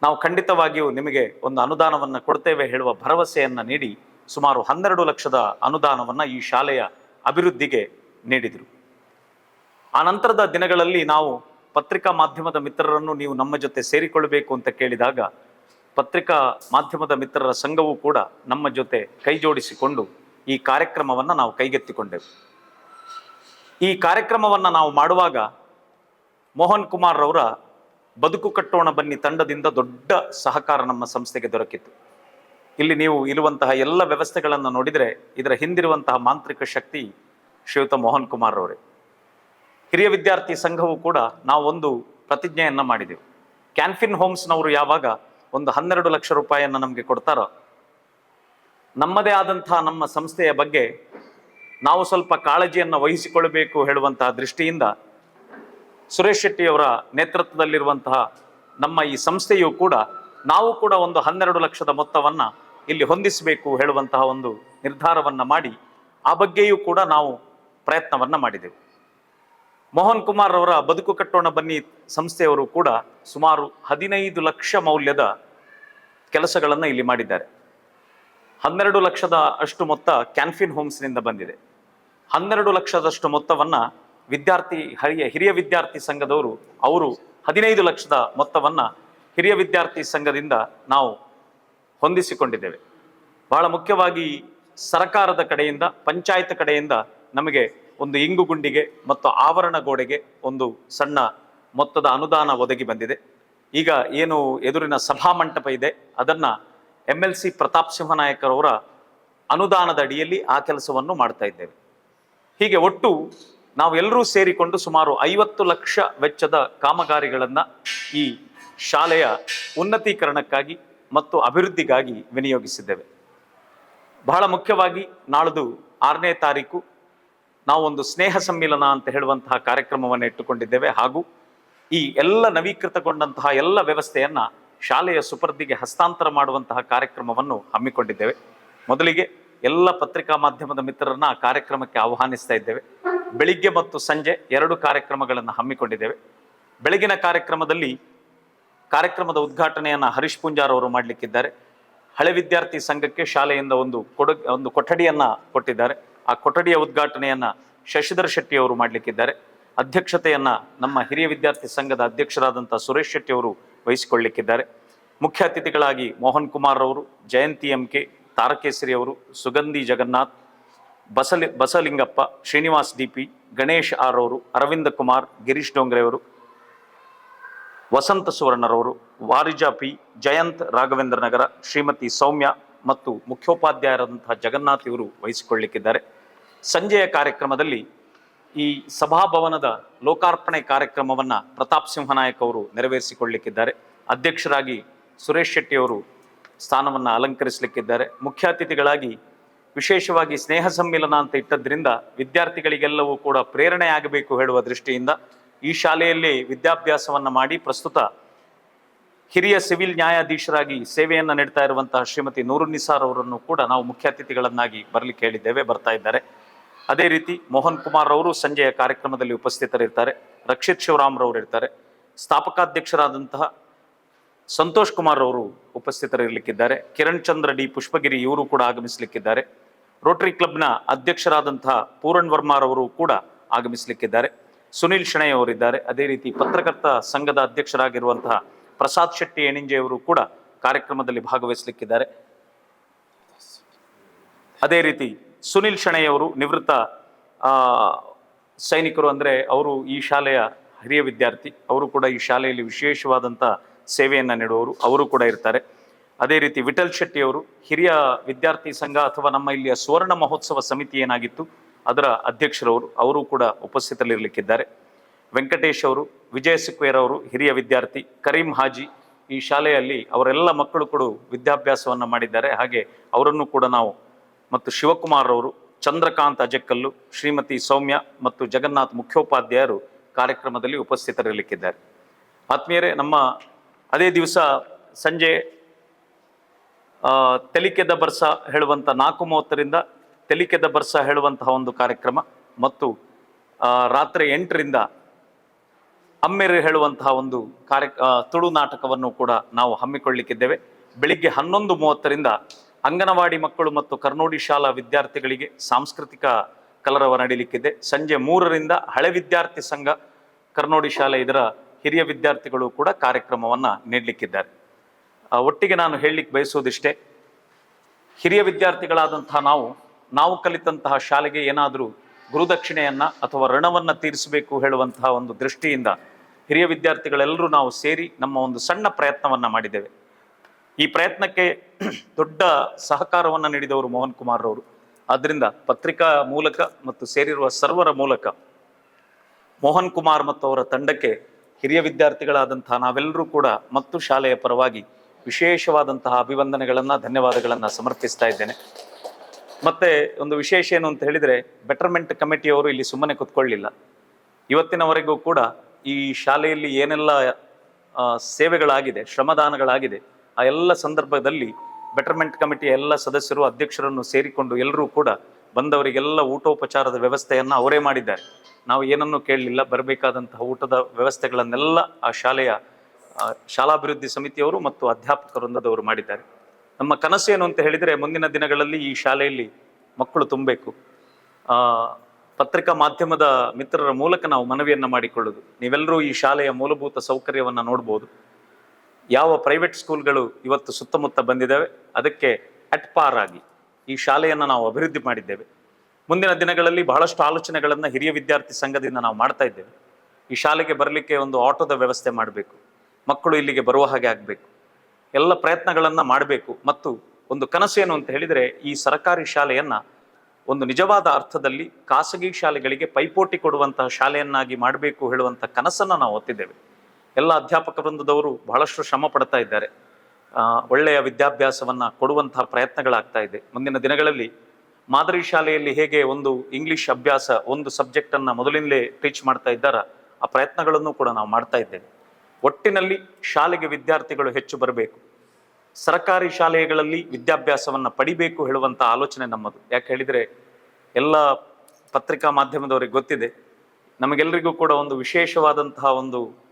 ನಾವು ಖಂಡಿತವಾಗಿಯೂ ನಿಮಗೆ ಒಂದು ಅನುದಾನವನ್ನು ಕೊಡ್ತೇವೆ ಹೇಳುವ ಭರವಸೆಯನ್ನು ನೀಡಿ ಸುಮಾರು ಹನ್ನೆರಡು ಲಕ್ಷದ ಅನುದಾನವನ್ನು ಈ ಶಾಲೆಯ ಅಭಿವೃದ್ಧಿಗೆ ನೀಡಿದರು. ಆ ನಂತರದ ದಿನಗಳಲ್ಲಿ ನಾವು ಪತ್ರಿಕಾ ಮಾಧ್ಯಮದ ಮಿತ್ರರನ್ನು ನೀವು ನಮ್ಮ ಜೊತೆ ಸೇರಿಕೊಳ್ಳಬೇಕು ಅಂತ ಕೇಳಿದಾಗ ಪತ್ರಿಕಾ ಮಾಧ್ಯಮದ ಮಿತ್ರರ ಸಂಘವು ಕೂಡ ನಮ್ಮ ಜೊತೆ ಕೈ ಜೋಡಿಸಿಕೊಂಡು ಈ ಕಾರ್ಯಕ್ರಮವನ್ನು ನಾವು ಕೈಗೆತ್ತಿಕೊಂಡೆವು. ಈ ಕಾರ್ಯಕ್ರಮವನ್ನು ನಾವು ಮಾಡುವಾಗ ಮೋಹನ್ ಕುಮಾರ್ ಅವರ ಬದುಕು ಕಟ್ಟೋಣ ಬನ್ನಿ ತಂಡದಿಂದ ದೊಡ್ಡ ಸಹಕಾರ ನಮ್ಮ ಸಂಸ್ಥೆಗೆ ದೊರಕಿತ್ತು. ಇಲ್ಲಿ ನೀವು ಇರುವಂತಹ ಎಲ್ಲ ವ್ಯವಸ್ಥೆಗಳನ್ನು ನೋಡಿದರೆ ಇದರ ಹಿಂದಿರುವಂತಹ ಮಾಂತ್ರಿಕ ಶಕ್ತಿ ಶ್ರೀಯುತ ಮೋಹನ್ ಕುಮಾರ್ ಅವರೇ ಹಿರಿಯ ವಿದ್ಯಾರ್ಥಿ ಸಂಘವು ಕೂಡ ನಾವು ಒಂದು ಪ್ರತಿಜ್ಞೆಯನ್ನು ಮಾಡಿದೆವು. ಕ್ಯಾನ್ಫಿನ್ ಹೋಮ್ಸ್ನವರು ಯಾವಾಗ ಒಂದು ಹನ್ನೆರಡು ಲಕ್ಷ ರೂಪಾಯಿಯನ್ನು ನಮಗೆ ಕೊಡ್ತಾರೋ? ನಮ್ಮದೇ ಆದಂತಹ ನಮ್ಮ ಸಂಸ್ಥೆಯ ಬಗ್ಗೆ ನಾವು ಸ್ವಲ್ಪ ಕಾಳಜಿಯನ್ನು ವಹಿಸಿಕೊಳ್ಳಬೇಕು ಹೇಳುವಂತಹ ದೃಷ್ಟಿಯಿಂದ ಸುರೇಶ್ ಶೆಟ್ಟಿಯವರ ನೇತೃತ್ವದಲ್ಲಿರುವಂತಹ ನಮ್ಮ ಈ ಸಂಸ್ಥೆಯು ಕೂಡ ನಾವು ಕೂಡ ಒಂದು ಹನ್ನೆರಡು ಲಕ್ಷದ ಮೊತ್ತವನ್ನ ಇಲ್ಲಿ ಹೊಂದಿಸಬೇಕು ಹೇಳುವಂತಹ ಒಂದು ನಿರ್ಧಾರವನ್ನ ಮಾಡಿ ಆ ಬಗ್ಗೆಯೂ ಕೂಡ ನಾವು ಪ್ರಯತ್ನವನ್ನ ಮಾಡಿದೆವು. ಮೋಹನ್ ಕುಮಾರ್ ಅವರ ಬದುಕು ಕಟ್ಟೋಣ ಬನ್ನಿ ಸಂಸ್ಥೆಯವರು ಕೂಡ ಸುಮಾರು ಹದಿನೈದು ಲಕ್ಷ ಮೌಲ್ಯದ ಕೆಲಸಗಳನ್ನು ಇಲ್ಲಿ ಮಾಡಿದ್ದಾರೆ. ಹನ್ನೆರಡು ಲಕ್ಷದ ಅಷ್ಟು ಮೊತ್ತ ಕ್ಯಾನ್ಫಿನ್ ಹೋಮ್ಸ್ನಿಂದ ಬಂದಿದೆ. ಹನ್ನೆರಡು ಲಕ್ಷದಷ್ಟು ಮೊತ್ತವನ್ನು ವಿದ್ಯಾರ್ಥಿ ಹರಿಯ ಹಿರಿಯ ವಿದ್ಯಾರ್ಥಿ ಸಂಘದವರು, ಅವರು ಹದಿನೈದು ಲಕ್ಷದ ಮೊತ್ತವನ್ನು ಹಿರಿಯ ವಿದ್ಯಾರ್ಥಿ ಸಂಘದಿಂದ ನಾವು ಹೊಂದಿಸಿಕೊಂಡಿದ್ದೇವೆ. ಬಹಳ ಮುಖ್ಯವಾಗಿ ಸರ್ಕಾರದ ಕಡೆಯಿಂದ, ಪಂಚಾಯತ್ ಕಡೆಯಿಂದ ನಮಗೆ ಒಂದು ಇಂಗು ಗುಂಡಿಗೆ ಮತ್ತು ಆವರಣ ಗೋಡೆಗೆ ಒಂದು ಸಣ್ಣ ಮೊತ್ತದ ಅನುದಾನ ಒದಗಿ ಬಂದಿದೆ. ಈಗ ಏನು ಎದುರಿನ ಸಭಾಮಂಟಪ ಇದೆ, ಅದನ್ನ ಎಂ ಎಲ್ ಸಿ ಪ್ರತಾಪ್ ಸಿಂಹನಾಯಕರವರ ಅನುದಾನದ ಅಡಿಯಲ್ಲಿ ಆ ಕೆಲಸವನ್ನು ಮಾಡ್ತಾ ಇದ್ದೇವೆ. ಹೀಗೆ ಒಟ್ಟು ನಾವೆಲ್ಲರೂ ಸೇರಿಕೊಂಡು ಸುಮಾರು ಐವತ್ತು ಲಕ್ಷ ವೆಚ್ಚದ ಕಾಮಗಾರಿಗಳನ್ನ ಈ ಶಾಲೆಯ ಉನ್ನತೀಕರಣಕ್ಕಾಗಿ ಮತ್ತು ಅಭಿವೃದ್ಧಿಗಾಗಿ ವಿನಿಯೋಗಿಸಿದ್ದೇವೆ. ಬಹಳ ಮುಖ್ಯವಾಗಿ ನಾಳ್ದು ಆರನೇ ತಾರೀಕು ನಾವು ಒಂದು ಸ್ನೇಹ ಸಮ್ಮಿಲನ ಅಂತ ಹೇಳುವಂತಹ ಕಾರ್ಯಕ್ರಮವನ್ನು ಇಟ್ಟುಕೊಂಡಿದ್ದೇವೆ. ಹಾಗೂ ಈ ಎಲ್ಲ ನವೀಕೃತಗೊಂಡಂತಹ ಎಲ್ಲ ವ್ಯವಸ್ಥೆಯನ್ನ ಶಾಲೆಯ ಸುಪರ್ದಿಗೆ ಹಸ್ತಾಂತರ ಮಾಡುವಂತಹ ಕಾರ್ಯಕ್ರಮವನ್ನು ಹಮ್ಮಿಕೊಂಡಿದ್ದೇವೆ. ಮೊದಲಿಗೆ ಎಲ್ಲ ಪತ್ರಿಕಾ ಮಾಧ್ಯಮದ ಮಿತ್ರರನ್ನ ಕಾರ್ಯಕ್ರಮಕ್ಕೆ ಆಹ್ವಾನಿಸ್ತಾ ಇದ್ದೇವೆ. ಬೆಳಿಗ್ಗೆ ಮತ್ತು ಸಂಜೆ ಎರಡು ಕಾರ್ಯಕ್ರಮಗಳನ್ನು ಹಮ್ಮಿಕೊಂಡಿದ್ದೇವೆ. ಬೆಳಗಿನ ಕಾರ್ಯಕ್ರಮದಲ್ಲಿ ಕಾರ್ಯಕ್ರಮದ ಉದ್ಘಾಟನೆಯನ್ನು ಹರೀಶ್ ಪುಂಜಾರ್ ಅವರು ಮಾಡಲಿಕ್ಕಿದ್ದಾರೆ. ಹಳೆ ವಿದ್ಯಾರ್ಥಿ ಸಂಘಕ್ಕೆ ಶಾಲೆಯಿಂದ ಒಂದು ಕೊಡ, ಒಂದು ಕೊಠಡಿಯನ್ನು ಕೊಟ್ಟಿದ್ದಾರೆ. ಆ ಕೊಠಡಿಯ ಉದ್ಘಾಟನೆಯನ್ನ ಶಶಿಧರ್ ಶೆಟ್ಟಿ ಅವರು ಮಾಡಲಿಕ್ಕಿದ್ದಾರೆ. ಅಧ್ಯಕ್ಷತೆಯನ್ನು ನಮ್ಮ ಹಿರಿಯ ವಿದ್ಯಾರ್ಥಿ ಸಂಘದ ಅಧ್ಯಕ್ಷರಾದಂಥ ಸುರೇಶ್ ಶೆಟ್ಟಿ ಅವರು ವಹಿಸಿಕೊಳ್ಳಲಿಕ್ಕಿದ್ದಾರೆ ಮುಖ್ಯ ಅತಿಥಿಗಳಾಗಿ ಮೋಹನ್ ಕುಮಾರ್ ಅವರು, ಜಯಂತಿ ಎಂ ಕೆ, ತಾರಕೇಸರಿ ಅವರು, Sugandhi Jagannath, ಬಸಲಿ, Basalingappa, Srinivas D P Ganesh R ಅವರು, ಅರವಿಂದ ಕುಮಾರ್, ಗಿರೀಶ್ ಡೋಂಗ್ರೆ ಅವರು, ವಸಂತ ಸುವರ್ಣರವರು ವಾರಿಜಾ ಪಿ, ಜಯಂತ್ ರಾಘವೇಂದ್ರ ನಗರ, ಶ್ರೀಮತಿ ಸೌಮ್ಯ ಮತ್ತು ಮುಖ್ಯೋಪಾಧ್ಯಾಯರಾದಂತಹ ಜಗನ್ನಾಥ್ ಇವರು ವಹಿಸಿಕೊಳ್ಳಲಿಕ್ಕಿದ್ದಾರೆ ಸಂಜೆಯ ಕಾರ್ಯಕ್ರಮದಲ್ಲಿ ಈ ಸಭಾಭವನದ ಲೋಕಾರ್ಪಣೆ ಕಾರ್ಯಕ್ರಮವನ್ನು ಪ್ರತಾಪ್ ಸಿಂಹನಾಯಕ್ ಅವರು ನೆರವೇರಿಸಿಕೊಳ್ಳಲಿಕ್ಕಿದ್ದಾರೆ ಅಧ್ಯಕ್ಷರಾಗಿ ಸುರೇಶ್ ಶೆಟ್ಟಿ ಅವರು ಸ್ಥಾನವನ್ನು ಅಲಂಕರಿಸಲಿಕ್ಕಿದ್ದಾರೆ. ಮುಖ್ಯ ಅತಿಥಿಗಳಾಗಿ ವಿಶೇಷವಾಗಿ ಸ್ನೇಹ ಸಮ್ಮಿಲನ ಅಂತ ಇಟ್ಟದ್ರಿಂದ ವಿದ್ಯಾರ್ಥಿಗಳಿಗೆಲ್ಲವೂ ಕೂಡ ಪ್ರೇರಣೆ ಆಗಬೇಕು ಹೇಳುವ ದೃಷ್ಟಿಯಿಂದ ಈ ಶಾಲೆಯಲ್ಲಿ ವಿದ್ಯಾಭ್ಯಾಸವನ್ನು ಮಾಡಿ ಪ್ರಸ್ತುತ ಹಿರಿಯ ಸಿವಿಲ್ ನ್ಯಾಯಾಧೀಶರಾಗಿ ಸೇವೆಯನ್ನು ನೀಡ್ತಾ ಇರುವಂತಹ ಶ್ರೀಮತಿ ನೂರುನ್ನಿಸಾರ್ ಅವರನ್ನು ಕೂಡ ನಾವು ಮುಖ್ಯ ಅತಿಥಿಗಳನ್ನಾಗಿ ಬರಲಿಕ್ಕೆ ಹೇಳಿದ್ದೇವೆ, ಬರ್ತಾ ಇದ್ದಾರೆ. ಅದೇ ರೀತಿ ಮೋಹನ್ ಕುಮಾರ್ ಅವರು ಸಂಜೆಯ ಕಾರ್ಯಕ್ರಮದಲ್ಲಿ ಉಪಸ್ಥಿತರಿರ್ತಾರೆ. ರಕ್ಷಿತ್ ಶಿವರಾಮ್ ರವರು ಇರ್ತಾರೆ. ಸ್ಥಾಪಕಾಧ್ಯಕ್ಷರಾದಂತಹ ಸಂತೋಷ್ ಕುಮಾರ್ ಅವರು ಉಪಸ್ಥಿತರಿರಲಿಕ್ಕಿದ್ದಾರೆ. ಕಿರಣ್ ಚಂದ್ರ ಡಿ ಪುಷ್ಪಗಿರಿ ಇವರು ಕೂಡ ಆಗಮಿಸಲಿಕ್ಕಿದ್ದಾರೆ. ರೋಟರಿ ಕ್ಲಬ್ನ ಅಧ್ಯಕ್ಷರಾದಂತಹ ಪೂರಣ್ ವರ್ಮಾರವರು ಕೂಡ ಆಗಮಿಸಲಿಕ್ಕಿದ್ದಾರೆ. ಸುನಿಲ್ ಶೆಣೈ ಅವರಿದ್ದಾರೆ. ಅದೇ ರೀತಿ ಪತ್ರಕರ್ತ ಸಂಘದ ಅಧ್ಯಕ್ಷರಾಗಿರುವಂತಹ ಪ್ರಸಾದ್ ಶೆಟ್ಟಿ ಎಣಿಂಜೆ ಅವರು ಕೂಡ ಕಾರ್ಯಕ್ರಮದಲ್ಲಿ ಭಾಗವಹಿಸಲಿಕ್ಕಿದ್ದಾರೆ. ಅದೇ ರೀತಿ ಸುನಿಲ್ ಶೆಣೆಯವರು ನಿವೃತ್ತ ಸೈನಿಕರು ಅಂದರೆ ಅವರು ಈ ಶಾಲೆಯ ಹಿರಿಯ ವಿದ್ಯಾರ್ಥಿ. ಅವರು ಕೂಡ ಈ ಶಾಲೆಯಲ್ಲಿ ವಿಶೇಷವಾದಂಥ ಸೇವೆಯನ್ನು ನೀಡುವವರು. ಅವರು ಕೂಡ ಇರ್ತಾರೆ. ಅದೇ ರೀತಿ ವಿಠಲ್ ಶೆಟ್ಟಿ ಅವರು ಹಿರಿಯ ವಿದ್ಯಾರ್ಥಿ ಸಂಘ ಅಥವಾ ನಮ್ಮ ಇಲ್ಲಿಯ ಸುವರ್ಣ ಮಹೋತ್ಸವ ಸಮಿತಿ ಏನಾಗಿತ್ತು, ಅದರ ಅಧ್ಯಕ್ಷರವರು, ಅವರು ಕೂಡ ಉಪಸ್ಥಿತರಿರಲಿಕ್ಕಿದ್ದಾರೆ. ವೆಂಕಟೇಶ್ ಅವರು, ವಿಜಯ ಸಿಕ್ವೇರ್ ಅವರು ಹಿರಿಯ ವಿದ್ಯಾರ್ಥಿ, ಕರೀಂ ಹಾಜಿ ಈ ಶಾಲೆಯಲ್ಲಿ ಅವರೆಲ್ಲ ಮಕ್ಕಳು ಕೂಡ ವಿದ್ಯಾಭ್ಯಾಸವನ್ನು ಮಾಡಿದ್ದಾರೆ. ಹಾಗೆ ಅವರನ್ನು ಕೂಡ ನಾವು ಮತ್ತು ಶಿವಕುಮಾರ್ ಅವರು ಚಂದ್ರಕಾಂತ್ ಅಜಕ್ಕಲ್ಲು, ಶ್ರೀಮತಿ ಸೌಮ್ಯ ಮತ್ತು ಜಗನ್ನಾಥ್ ಮುಖ್ಯೋಪಾಧ್ಯಾಯರು ಕಾರ್ಯಕ್ರಮದಲ್ಲಿ ಉಪಸ್ಥಿತರಲಿಕ್ಕಿದ್ದಾರೆ ಆತ್ಮೀಯರೇ, ನಮ್ಮ ಅದೇ ದಿವಸ ಸಂಜೆ ತೆಲಿಕೆದ ಬರ್ಸ ಹೇಳುವಂಥ ನಾಲ್ಕು ಮೂವತ್ತರಿಂದ ತೆಲಿಕೆದ ಬರ್ಸ ಹೇಳುವಂತಹ ಒಂದು ಕಾರ್ಯಕ್ರಮ ಮತ್ತು ರಾತ್ರಿ ಎಂಟರಿಂದ ಅಮ್ಮೆರೆ ಹೇಳುವಂತಹ ಒಂದು ಕಾರ್ಯ ತುಳು ನಾಟಕವನ್ನು ಕೂಡ ನಾವು ಹಮ್ಮಿಕೊಳ್ಳಿಕ್ಕಿದ್ದೇವೆ. ಬೆಳಿಗ್ಗೆ ಹನ್ನೊಂದು ಮೂವತ್ತರಿಂದ ಅಂಗನವಾಡಿ ಮಕ್ಕಳು ಮತ್ತು ಕರ್ನೋಡಿ ಶಾಲಾ ವಿದ್ಯಾರ್ಥಿಗಳಿಗೆ ಸಾಂಸ್ಕೃತಿಕ ಕಲರವ ನಡೀಲಿಕ್ಕಿದೆ. ಸಂಜೆ ಮೂರರಿಂದ ಹಳೆ ವಿದ್ಯಾರ್ಥಿ ಸಂಘ, ಕರ್ನೋಡಿ ಶಾಲೆ ಇದರ ಹಿರಿಯ ವಿದ್ಯಾರ್ಥಿಗಳು ಕೂಡ ಕಾರ್ಯಕ್ರಮವನ್ನು ನೀಡಲಿಕ್ಕಿದ್ದಾರೆ. ಒಟ್ಟಿಗೆ ನಾನು ಹೇಳಲಿಕ್ಕೆ ಬಯಸೋದಿಷ್ಟೇ ಹಿರಿಯ ವಿದ್ಯಾರ್ಥಿಗಳಾದಂತಹ ನಾವು ನಾವು ಕಲಿತಂತಹ ಶಾಲೆಗೆ ಏನಾದರೂ ಗುರುದಕ್ಷಿಣೆಯನ್ನು ಅಥವಾ ಋಣವನ್ನು ತೀರಿಸಬೇಕು ಹೇಳುವಂತಹ ಒಂದು ದೃಷ್ಟಿಯಿಂದ ಹಿರಿಯ ವಿದ್ಯಾರ್ಥಿಗಳೆಲ್ಲರೂ ನಾವು ಸೇರಿ ನಮ್ಮ ಒಂದು ಸಣ್ಣ ಪ್ರಯತ್ನವನ್ನ ಮಾಡಿದ್ದೇವೆ. ಈ ಪ್ರಯತ್ನಕ್ಕೆ ದೊಡ್ಡ ಸಹಕಾರವನ್ನು ನೀಡಿದವರು ಮೋಹನ್ ಕುಮಾರ್ ಅವರು ಆದ್ದರಿಂದ ಪತ್ರಿಕಾ ಮೂಲಕ ಮತ್ತು ಸೇರಿರುವ ಸರ್ವರ ಮೂಲಕ ಮೋಹನ್ ಕುಮಾರ್ ಮತ್ತು ಅವರ ತಂಡಕ್ಕೆ ಹಿರಿಯ ವಿದ್ಯಾರ್ಥಿಗಳಾದಂತಹ ನಾವೆಲ್ಲರೂ ಕೂಡ ಮತ್ತು ಶಾಲೆಯ ಪರವಾಗಿ ವಿಶೇಷವಾದಂತಹ ಅಭಿವಂದನೆಗಳನ್ನು, ಧನ್ಯವಾದಗಳನ್ನು ಸಮರ್ಪಿಸ್ತಾ ಇದ್ದೇನೆ. ಮತ್ತೆ ಒಂದು ವಿಶೇಷ ಏನು ಅಂತ ಹೇಳಿದ್ರೆ ಬೆಟರ್ಮೆಂಟ್ ಕಮಿಟಿಯವರು ಇಲ್ಲಿ ಸುಮ್ಮನೆ ಕುತ್ಕೊಳ್ಳಿಲ್ಲ. ಇವತ್ತಿನವರೆಗೂ ಕೂಡ ಈ ಶಾಲೆಯಲ್ಲಿ ಏನೆಲ್ಲ ಸೇವೆಗಳಾಗಿದೆ, ಶ್ರಮದಾನಗಳಾಗಿದೆ ಆ ಎಲ್ಲ ಸಂದರ್ಭದಲ್ಲಿ ಬೆಟರ್ಮೆಂಟ್ ಕಮಿಟಿಯ ಎಲ್ಲ ಸದಸ್ಯರು, ಅಧ್ಯಕ್ಷರನ್ನು ಸೇರಿಕೊಂಡು ಎಲ್ಲರೂ ಕೂಡ ಬಂದವರಿಗೆಲ್ಲ ಊಟೋಪಚಾರದ ವ್ಯವಸ್ಥೆಯನ್ನು ಅವರೇ ಮಾಡಿದ್ದಾರೆ. ನಾವು ಏನನ್ನೂ ಕೇಳಲಿಲ್ಲ, ಬರಬೇಕಾದಂತಹ ಊಟದ ವ್ಯವಸ್ಥೆಗಳನ್ನೆಲ್ಲ ಆ ಶಾಲೆಯ ಶಾಲಾಭಿವೃದ್ಧಿ ಸಮಿತಿಯವರು ಮತ್ತು ಅಧ್ಯಾಪಕ ವೃಂದದವರು ಮಾಡಿದ್ದಾರೆ. ನಮ್ಮ ಕನಸು ಏನು ಅಂತ ಹೇಳಿದರೆ ಮುಂದಿನ ದಿನಗಳಲ್ಲಿ ಈ ಶಾಲೆಯಲ್ಲಿ ಮಕ್ಕಳು ತುಂಬಬೇಕು. ಪತ್ರಿಕಾ ಮಾಧ್ಯಮದ ಮಿತ್ರರ ಮೂಲಕ ನಾವು ಮನವಿಯನ್ನು ಮಾಡಿಕೊಳ್ಳೋದು. ನೀವೆಲ್ಲರೂ ಈ ಶಾಲೆಯ ಮೂಲಭೂತ ಸೌಕರ್ಯವನ್ನು ನೋಡ್ಬೋದು. ಯಾವ ಪ್ರೈವೇಟ್ ಸ್ಕೂಲ್ಗಳು ಇವತ್ತು ಸುತ್ತಮುತ್ತ ಬಂದಿದ್ದಾವೆ, ಅದಕ್ಕೆ ಅಟ್ ಪಾರ್ ಆಗಿ ಈ ಶಾಲೆಯನ್ನು ನಾವು ಅಭಿವೃದ್ಧಿ ಮಾಡಿದ್ದೇವೆ. ಮುಂದಿನ ದಿನಗಳಲ್ಲಿ ಬಹಳಷ್ಟು ಆಲೋಚನೆಗಳನ್ನು ಹಿರಿಯ ವಿದ್ಯಾರ್ಥಿ ಸಂಘದಿಂದ ನಾವು ಮಾಡ್ತಾ ಇದ್ದೇವೆ. ಈ ಶಾಲೆಗೆ ಬರಲಿಕ್ಕೆ ಒಂದು ಆಟೋದ ವ್ಯವಸ್ಥೆ ಮಾಡಬೇಕು. ಮಕ್ಕಳು ಇಲ್ಲಿಗೆ ಬರುವ ಹಾಗೆ ಆಗಬೇಕು. ಎಲ್ಲ ಪ್ರಯತ್ನಗಳನ್ನು ಮಾಡಬೇಕು. ಮತ್ತು ಒಂದು ಕನಸು ಏನು ಅಂತ ಹೇಳಿದರೆ, ಈ ಸರಕಾರಿ ಶಾಲೆಯನ್ನು ಒಂದು ನಿಜವಾದ ಅರ್ಥದಲ್ಲಿ ಖಾಸಗಿ ಶಾಲೆಗಳಿಗೆ ಪೈಪೋಟಿ ಕೊಡುವಂತಹ ಶಾಲೆಯನ್ನಾಗಿ ಮಾಡಬೇಕು ಹೇಳುವಂಥ ಕನಸನ್ನು ನಾವು ಒತ್ತಿದ್ದೇವೆ ಎಲ್ಲ ಅಧ್ಯಾಪಕ ವೃಂದದವರು ಬಹಳಷ್ಟು ಶ್ರಮ ಪಡ್ತಾ ಇದ್ದಾರೆ. ಒಳ್ಳೆಯ ವಿದ್ಯಾಭ್ಯಾಸವನ್ನು ಕೊಡುವಂತಹ ಪ್ರಯತ್ನಗಳಾಗ್ತಾ ಇದೆ. ಮುಂದಿನ ದಿನಗಳಲ್ಲಿ ಮಾದರಿ ಶಾಲೆಯಲ್ಲಿ ಹೇಗೆ ಒಂದು ಇಂಗ್ಲಿಷ್ ಅಭ್ಯಾಸ, ಒಂದು ಸಬ್ಜೆಕ್ಟನ್ನು ಮೊದಲಿಂದಲೇ ಟೀಚ್ ಮಾಡ್ತಾ ಇದ್ದಾರ, ಆ ಪ್ರಯತ್ನಗಳನ್ನು ಕೂಡ ನಾವು ಮಾಡ್ತಾ ಇದ್ದೇವೆ. ಒಟ್ಟಿನಲ್ಲಿ ಶಾಲೆಗೆ ವಿದ್ಯಾರ್ಥಿಗಳು ಹೆಚ್ಚು ಬರಬೇಕು. ಸರ್ಕಾರಿ ಶಾಲೆಗಳಲ್ಲಿ ವಿದ್ಯಾಭ್ಯಾಸವನ್ನು ಪಡಿಬೇಕು ಹೇಳುವಂಥ ಆಲೋಚನೆ ನಮ್ಮದು. ಯಾಕೆ ಹೇಳಿದರೆ, ಎಲ್ಲ ಪತ್ರಿಕಾ ಮಾಧ್ಯಮದವರಿಗೆ ಗೊತ್ತಿದೆ. ನಮಗೆಲ್ಲರಿಗೂ ಕೂಡ ಒಂದು ವಿಶೇಷವಾದಂತಹ ಒಂದು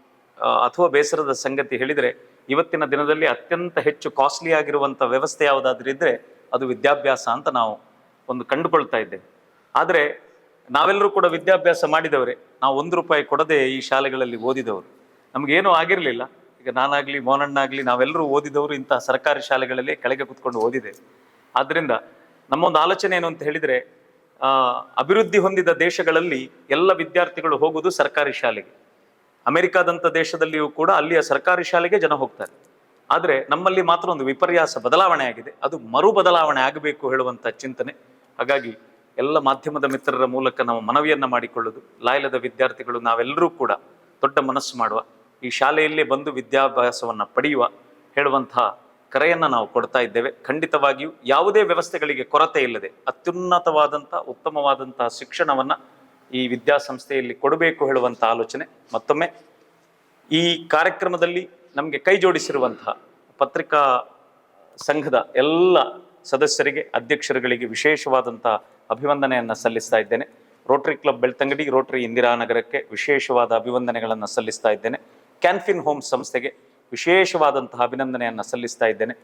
ಅಥವಾ ಬೇಸರದ ಸಂಗತಿ ಹೇಳಿದರೆ, ಇವತ್ತಿನ ದಿನದಲ್ಲಿ ಅತ್ಯಂತ ಹೆಚ್ಚು ಕಾಸ್ಟ್ಲಿ ಆಗಿರುವಂಥ ವ್ಯವಸ್ಥೆ ಯಾವುದಾದ್ರೂ ಇದ್ದರೆ ಅದು ವಿದ್ಯಾಭ್ಯಾಸ ಅಂತ ನಾವು ಒಂದು ಕಂಡುಕೊಳ್ತಾ ಇದ್ದೇವೆ. ಆದರೆ ನಾವೆಲ್ಲರೂ ಕೂಡ ವಿದ್ಯಾಭ್ಯಾಸ ಮಾಡಿದವರೇ, ನಾವು ಒಂದು ರೂಪಾಯಿ ಕೊಡದೆ ಈ ಶಾಲೆಗಳಲ್ಲಿ ಓದಿದವರು. ನಮಗೇನೂ ಆಗಿರಲಿಲ್ಲ. ಈಗ ನಾನಾಗ್ಲಿ ಮೋನಣ್ಣಾಗಲಿ ನಾವೆಲ್ಲರೂ ಓದಿದವರು ಇಂತಹ ಸರ್ಕಾರಿ ಶಾಲೆಗಳಲ್ಲಿ ಕೆಳಗೆ ಕುತ್ಕೊಂಡು ಓದಿದೆ. ಆದ್ರಿಂದ ನಮ್ಮೊಂದು ಆಲೋಚನೆ ಏನು ಅಂತ ಹೇಳಿದರೆ ಅಭಿವೃದ್ಧಿ ಹೊಂದಿದ ದೇಶಗಳಲ್ಲಿ ಎಲ್ಲ ವಿದ್ಯಾರ್ಥಿಗಳು ಹೋಗುವುದು ಸರ್ಕಾರಿ ಶಾಲೆಗೆ. ಅಮೆರಿಕಾದಂಥ ದೇಶದಲ್ಲಿಯೂ ಕೂಡ ಅಲ್ಲಿಯ ಸರ್ಕಾರಿ ಶಾಲೆಗೆ ಜನ ಹೋಗ್ತಾರೆ. ಆದರೆ ನಮ್ಮಲ್ಲಿ ಮಾತ್ರ ಒಂದು ವಿಪರ್ಯಾಸ ಬದಲಾವಣೆ ಆಗಿದೆ. ಅದು ಮರು ಬದಲಾವಣೆ ಆಗಬೇಕು ಹೇಳುವಂಥ ಚಿಂತನೆ. ಹಾಗಾಗಿ ಎಲ್ಲ ಮಾಧ್ಯಮದ ಮಿತ್ರರ ಮೂಲಕ ನಾವು ಮನವಿಯನ್ನು ಮಾಡಿಕೊಳ್ಳೋದು. ಲಾಯಲದ ವಿದ್ಯಾರ್ಥಿಗಳು ನಾವೆಲ್ಲರೂ ಕೂಡ ದೊಡ್ಡ ಮನಸ್ಸು ಮಾಡುವ, ಈ ಶಾಲೆಯಲ್ಲೇ ಬಂದು ವಿದ್ಯಾಭ್ಯಾಸವನ್ನು ಪಡೆಯುವ ಹೇಳುವಂತಹ ಕರೆಯನ್ನು ನಾವು ಕೊಡ್ತಾ ಇದ್ದೇವೆ. ಖಂಡಿತವಾಗಿಯೂ ಯಾವುದೇ ವ್ಯವಸ್ಥೆಗಳಿಗೆ ಕೊರತೆ ಇಲ್ಲದೆ ಅತ್ಯುನ್ನತವಾದಂಥ ಉತ್ತಮವಾದಂತಹ ಶಿಕ್ಷಣವನ್ನ ಈ ವಿದ್ಯಾಸಂಸ್ಥೆಯಲ್ಲಿ ಕೊಡಬೇಕು ಹೇಳುವಂಥ ಆಲೋಚನೆ ಮತ್ತೊಮ್ಮೆ ಈ ಕಾರ್ಯಕ್ರಮದಲ್ಲಿ ನಮಗೆ ಕೈ ಜೋಡಿಸಿರುವಂತಹ ಪತ್ರಿಕಾ ಸಂಘದ ಎಲ್ಲ ಸದಸ್ಯರಿಗೆ, ಅಧ್ಯಕ್ಷರುಗಳಿಗೆ ವಿಶೇಷವಾದಂಥ ಅಭಿವಂದನೆಯನ್ನು ಸಲ್ಲಿಸ್ತಾ ಇದ್ದೇನೆ. ರೋಟರಿ ಕ್ಲಬ್ ಬೆಳ್ತಂಗಡಿ ರೋಟರಿ ಇಂದಿರಾನಗರಕ್ಕೆ ವಿಶೇಷವಾದ ಅಭಿವಂದನೆಗಳನ್ನು ಸಲ್ಲಿಸ್ತಾ ಇದ್ದೇನೆ. ಕ್ಯಾನ್ಫಿನ್ ಹೋಮ್ ಸಂಸ್ಥೆಗೆ ವಿಶೇಷವಾದಂತಹ ಅಭಿನಂದನೆಯನ್ನು ಸಲ್ಲಿಸ್ತಾ ಇದ್ದೇನೆ.